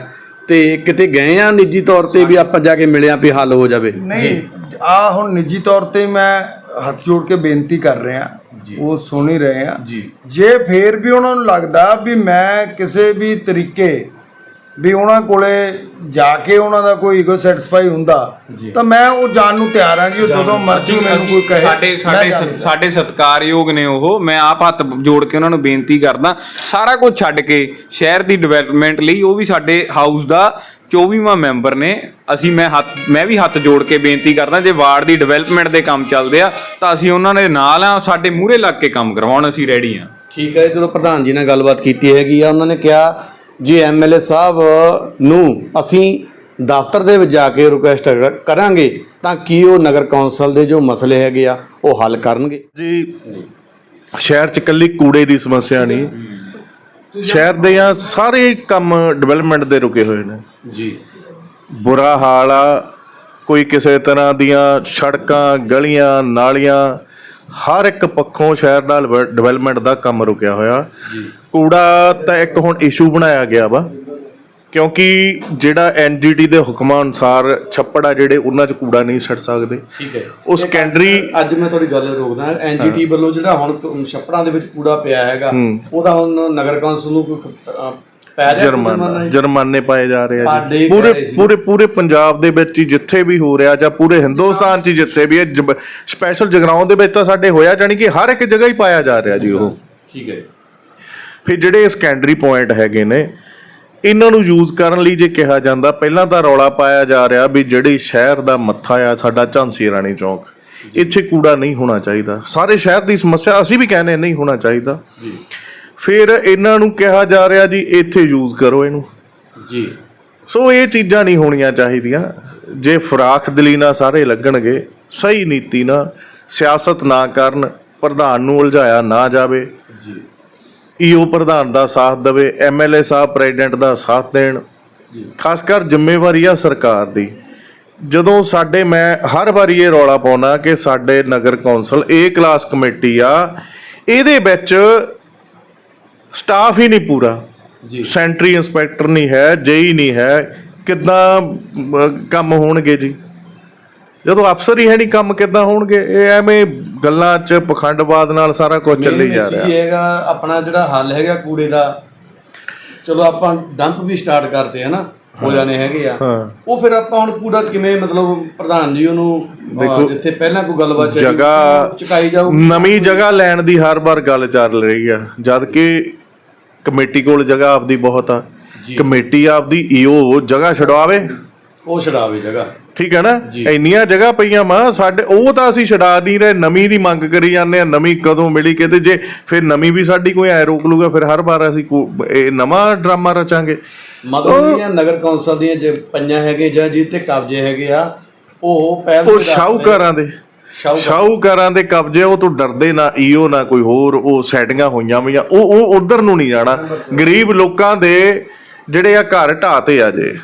ਤੇ ਕਿਤੇ ਗਏ ਆ ਨਿੱਜੀ ਤੌਰ ਤੇ ਵੀ ਆਪਾਂ ਜਾ ਕੇ ਮਿਲਿਆ ਵੀ ਹੱਲ ਹੋ ਜਾਵੇ? ਨਹੀਂ ਆ ਹੁਣ ਨਿੱਜੀ ਤੌਰ ਤੇ ਮੈਂ ਹੱਥ ਜੋੜ ਕੇ ਬੇਨਤੀ ਕਰ ਰਿਹਾ। ਉਹ ਸੁਣ ਹੀ ਰਹੇ ਆ। ਜੀ। ਫੇਰ ਵੀ ਉਹਨਾਂ ਨੂੰ ਲੱਗਦਾ ਵੀ ਮੈਂ ਕਿਸੇ ਵੀ ਤਰੀਕੇ ਵੀ ਉਹਨਾਂ ਕੋਲੇ ਜਾ ਕੇ ਉਹਨਾਂ ਦਾ ਕੋਈ ਈਗੋ ਸੈਟੀਸਫਾਈ ਹੁੰਦਾ ਤਾਂ ਮੈਂ ਉਹ ਜਾਣ ਨੂੰ ਤਿਆਰ ਹਾਂ ਜੀ ਉਹ ਜਦੋਂ ਮਰਜ਼ੀ ਮੈਨੂੰ ਕੋਈ ਕਹੇ ਸਾਡੇ ਸਾਡੇ ਸਾਡੇ ਸਤਿਕਾਰਯੋਗ ਨੇ ਉਹ। ਮੈਂ ਆਪ ਹੱਥ ਜੋੜ ਕੇ ਉਹਨਾਂ ਨੂੰ ਬੇਨਤੀ ਕਰਦਾ ਸਾਰਾ ਕੁਝ ਛੱਡ ਕੇ ਸ਼ਹਿਰ ਦੀ ਡਿਵੈਲਪਮੈਂਟ ਲਈ ਉਹ ਵੀ ਸਾਡੇ ਹਾਊਸ ਦਾ 24ਵਾਂ ਮੈਂਬਰ ਨੇ। ਅਸੀਂ ਮੈਂ ਹੱਥ ਮੈਂ ਵੀ ਹੱਥ ਜੋੜ ਕੇ ਬੇਨਤੀ ਕਰਦਾ ਜੇ ਵਾਰਡ ਦੀ ਡਿਵੈਲਪਮੈਂਟ ਦੇ ਕੰਮ ਚੱਲਦੇ ਆ ਤਾਂ ਅਸੀਂ ਉਹਨਾਂ ਦੇ ਨਾਲ ਆ ਸਾਡੇ ਮੂਹਰੇ ਲੱਗ ਕੇ ਕੰਮ ਕਰਵਾਉਣ ਅਸੀਂ ਰੈਡੀ ਆ। ਠੀਕ ਹੈ ਜਦੋਂ ਪ੍ਰਧਾਨ ਜੀ ਨਾਲ ਗੱਲਬਾਤ ਕੀਤੀ ਹੈਗੀ ਆ ਉਹਨਾਂ ਨੇ ਕਿਹਾ ਜੇ ਐਮਐਲਏ ਸਾਹਿਬ ਨੂੰ ਅਸੀਂ ਦਫ਼ਤਰ ਦੇ ਵਿੱਚ ਜਾ ਕੇ ਰਿਕੁਐਸਟ ਕਰਾਂਗੇ ਤਾਂ ਕੀ ਉਹ ਨਗਰ ਕੌਂਸਲ ਦੇ ਜੋ ਮਸਲੇ ਹੈਗੇ ਆ ਉਹ ਹੱਲ ਕਰਨਗੇ? ਜੀ ਸ਼ਹਿਰ ਚ ਇਕੱਲੀ ਕੂੜੇ ਦੀ ਸਮੱਸਿਆ ਨਹੀਂ ਸ਼ਹਿਰ ਦੇ ਆ ਸਾਰੇ ਕੰਮ ਡਿਵੈਲਪਮੈਂਟ ਦੇ ਰੁਕੇ ਹੋਏ ਨੇ। ਜੀ। ਬੁਰਾ ਹਾਲ ਆ ਕੋਈ ਕਿਸੇ ਤਰ੍ਹਾਂ ਦੀਆਂ ਸੜਕਾਂ ਗਲੀਆਂ ਨਾਲੀਆਂ ਹਰ ਇੱਕ ਪੱਖੋਂ ਸ਼ਹਿਰ ਦਾ ਡਿਵੈਲਪਮੈਂਟ ਦਾ ਕੰਮ ਰੁਕਿਆ ਹੋਇਆ। ਕੂੜਾ ਤਾਂ ਇੱਕ ਹੁਣ ਇਸ਼ੂ ਬਣਾਇਆ ਗਿਆ ਵਾ। ਕਿਉਂਕਿ ਜਿਹੜਾ ਐਨਜੀਟੀ ਦੇ ਹੁਕਮਾਂ ਅਨੁਸਾਰ ਛੱਪੜ ਆ ਜਿਹੜੇ ਉਹਨਾਂ 'ਚ ਕੂੜਾ ਨਹੀਂ ਛੱਡ ਸਕਦੇ। ਠੀਕ ਹੈ। ਉਹ ਸੈਕੰਡਰੀ ਅੱਜ ਮੈਂ ਤੁਹਾਡੀ ਗੱਲ ਰੋਕਦਾ ਐਨਜੀਟੀ ਵੱਲੋਂ ਜਿਹੜਾ ਹੁਣ ਛੱਪੜਾਂ ਦੇ ਵਿੱਚ ਕੂੜਾ ਪਿਆ ਹੈਗਾ ਉਹਦਾ ਹੁਣ ਨਗਰ ਕੌਂਸਲ ਨੂੰ ਕੋਈ ਜੁਰਮਾਨਾ ਜੁਰਮਾਨੇ ਪਾਏ ਜਾ ਰਹੇ ਆ ਜੀ। ਪੂਰੇ। ਪੂਰੇ ਪੂਰੇ ਪੰਜਾਬ ਦੇ ਵਿੱਚ ਹੀ ਜਿੱਥੇ ਵੀ ਹੋ ਰਿਹਾ ਜਾਂ ਪੂਰੇ ਹਿੰਦੁਸਤਾਨ 'ਚ ਜਿੱਥੇ ਵੀ ਇਹ ਸਪੈਸ਼ਲ ਜਗਰਾਉਂ ਦੇ ਵਿੱਚ ਤਾਂ ਸਾਡੇ ਹੋਇਆ ਜਾਣੀ ਕਿ ਹਰ ਇੱਕ ਜਗ੍ਹਾ ਹੀ ਪਾਇਆ ਜਾ ਰਿਹਾ ਜੀ ਉਹ। ਠੀਕ ਹੈ। ਫਿਰ ਜਿਹੜੇ ਸੈਕੰਡਰੀ ਪੁਆਇੰਟ ਹੈਗੇ ਨੇ ਇਹਨਾਂ ਨੂੰ ਯੂਜ਼ ਕਰਨ ਲਈ ਜੇ ਕਿਹਾ ਜਾਂਦਾ ਪਹਿਲਾਂ ਤਾਂ ਰੌਲਾ ਪਾਇਆ ਜਾ ਰਿਹਾ ਵੀ ਜਿਹੜੀ ਸ਼ਹਿਰ ਦਾ ਮੱਥਾ ਆ ਸਾਡਾ ਝਾਂਸੀ ਰਾਣੀ ਚੌਂਕ ਇੱਥੇ ਕੂੜਾ ਨਹੀਂ ਹੋਣਾ ਚਾਹੀਦਾ। ਸਾਰੇ ਸ਼ਹਿਰ ਦੀ ਸਮੱਸਿਆ ਅਸੀਂ ਵੀ ਕਹਿੰਦੇ ਨਹੀਂ ਹੋਣਾ ਚਾਹੀਦਾ। ਫਿਰ ਇਹਨਾਂ ਨੂੰ ਕਿਹਾ ਜਾ ਰਿਹਾ ਜੀ ਇੱਥੇ ਯੂਜ਼ ਕਰੋ ਇਹਨੂੰ। ਜੀ। ਸੋ ਇਹ ਚੀਜ਼ਾਂ ਨਹੀਂ ਹੋਣੀਆਂ ਚਾਹੀਦੀਆਂ। ਜੇ ਫਰਾਖ ਦਿਲੀ ਨਾਲ ਸਾਰੇ ਲੱਗਣਗੇ ਸਹੀ ਨੀਤੀ ਨਾਲ ਸਿਆਸਤ ਨਾ ਕਰਨ ਪ੍ਰਧਾਨ ਨੂੰ ਉਲਝਾਇਆ ਨਾ ਜਾਵੇ। ਜੀ। ਈਓ ਪ੍ਰਧਾਨ ਦਾ ਸਾਥ ਦੇਵੇ ਐਮਐਲਏ ਸਾਹਿਬ ਪ੍ਰੈਜ਼ੀਡੈਂਟ ਦਾ ਸਾਥ ਦੇਣ ਖਾਸ ਕਰ ਜ਼ਿੰਮੇਵਾਰੀ ਆ ਸਰਕਾਰ ਦੀ। ਜਦੋਂ ਸਾਡੇ ਮੈਂ ਹਰ ਵਾਰੀ ਇਹ ਰੌਲਾ ਪਾਉਣਾ ਕਿ ਸਾਡੇ ਨਗਰ ਕੌਂਸਲ ਏ ਕਲਾਸ ਕਮੇਟੀ ਆ ਇਹਦੇ ਵਿੱਚ ਸਟਾਫ ਹੀ ਨਹੀਂ ਪੂਰਾ। ਜੀ। ਸੈਂਟਰੀ ਇੰਸਪੈਕਟਰ ਨਹੀਂ ਹੈ ਜੇਈ ਨਹੀਂ ਹੈ ਕਿੱਦਾਂ ਕੰਮ ਹੋਣਗੇ ਜੀ? ਜਦੋਂ ਅਫਸਰ ਹੀ ਹੈ ਨਹੀਂ ਕੰਮ ਕਿੱਦਾਂ ਹੋਣਗੇ ਇਹ ਐਵੇਂ ਗੱਲਾਂ 'ਚ ਪਖੰਡਵਾਦ ਨਾਲ ਸਾਰਾ ਕੁਝ ਚੱਲੀ ਜਾ ਰਿਹਾ। ਇਹ ਹੈਗਾ ਆਪਣਾ ਜਿਹੜਾ ਹੱਲ ਹੈਗਾ ਕੂੜੇ ਦਾ ਚਲੋ ਆਪਾਂ ਡੰਪ ਵੀ ਸਟਾਰਟ ਕਰਦੇ ਆ ਨਾ ਹੋ ਜਾਣੇ ਹੈਗੇ ਆ। ਉਹ ਫਿਰ ਆਪਾਂ ਹੁਣ ਕੂੜਾ ਕਿਵੇਂ ਮਤਲਬ ਪ੍ਰਧਾਨ ਜੀ ਉਹਨੂੰ ਦੇਖੋ, ਜਿੱਥੇ ਪਹਿਲਾਂ ਕੋਈ ਗੱਲਬਾਤ ਚੱਲੀ, ਜਗ੍ਹਾ ਚੁਕਾਈ ਜਾਊ ਨਵੀਂ ਜਗ੍ਹਾ ਲੈਣ ਦੀ ਹਰ ਵਾਰ ਗੱਲ ਚੱਲ ਰਹੀ ਆ ਜਦ ਕਿ ਕਮੇਟੀ ਕੋਲ ਜਗ੍ਹਾ ਆਪਦੀ ਬਹੁਤ ਆ। ਕਮੇਟੀ ਆਪਦੀ ਈਓ ਜਗ੍ਹਾ ਛਡਵਾਵੇ। ਉਹ ਛਡਾਵੇ ਜਗ੍ਹਾ। ਠੀਕ ਹੈ ਨਾ? ਇੰਨੀਆਂ ਜਗ੍ਹਾ ਪਈਆਂ ਮਾ ਸਾਡੇ ਉਹ ਤਾਂ ਅਸੀਂ ਛਡਾ ਨਹੀਂ ਰਹੇ ਨਵੀਂ ਦੀ ਮੰਗ ਕਰੀ ਜਾਂਦੇ ਆ ਨਵੀਂ ਕਦੋਂ ਮਿਲੀ ਕਿਤੇ ਜੇ ਫਿਰ ਨਵੀਂ ਵੀ ਸਾਡੀ ਕੋਈ ਐ ਰੋਕ ਲੂਗਾ ਫਿਰ ਹਰ ਵਾਰ ਅਸੀਂ ਇਹ ਨਵਾਂ ਡਰਾਮਾ ਰਚਾਂਗੇ। ਮਤਲਬ ਜਿਹੜੀਆਂ ਨਗਰ ਕੌਂਸਲ ਦੀਆਂ ਜੇ ਪਈਆਂ ਹੈਗੇ ਜਾਂ ਜਿਹ ਤੇ ਕਬਜ਼ੇ ਹੈਗੇ ਆ ਉਹ ਪਹਿਲ ਉਹ ਸ਼ਾਹੂਕਾਰਾਂ ਦੇ। ਸ਼ਾਹੂਕਾਰ। ਸ਼ਾਹੂਕਾਰਾਂ ਦੇ ਕਬਜ਼ੇ ਉਹ ਤੋਂ ਡਰਦੇ ਨਾ ਈਓ ਨਾ ਕੋਈ ਹੋਰ ਉਹ ਸੈਟਿੰਗਾਂ ਹੋਈਆਂ ਹੋਈਆਂ ਉਹ ਉਹ ਉਧਰ ਨੂੰ ਨਹੀਂ ਜਾਣਾ। ਗਰੀਬ ਲੋਕਾਂ ਦੇ ਜਿਹੜੇ ਆ ਘਰ ਢਾਤੇ ਆ ਜੇ।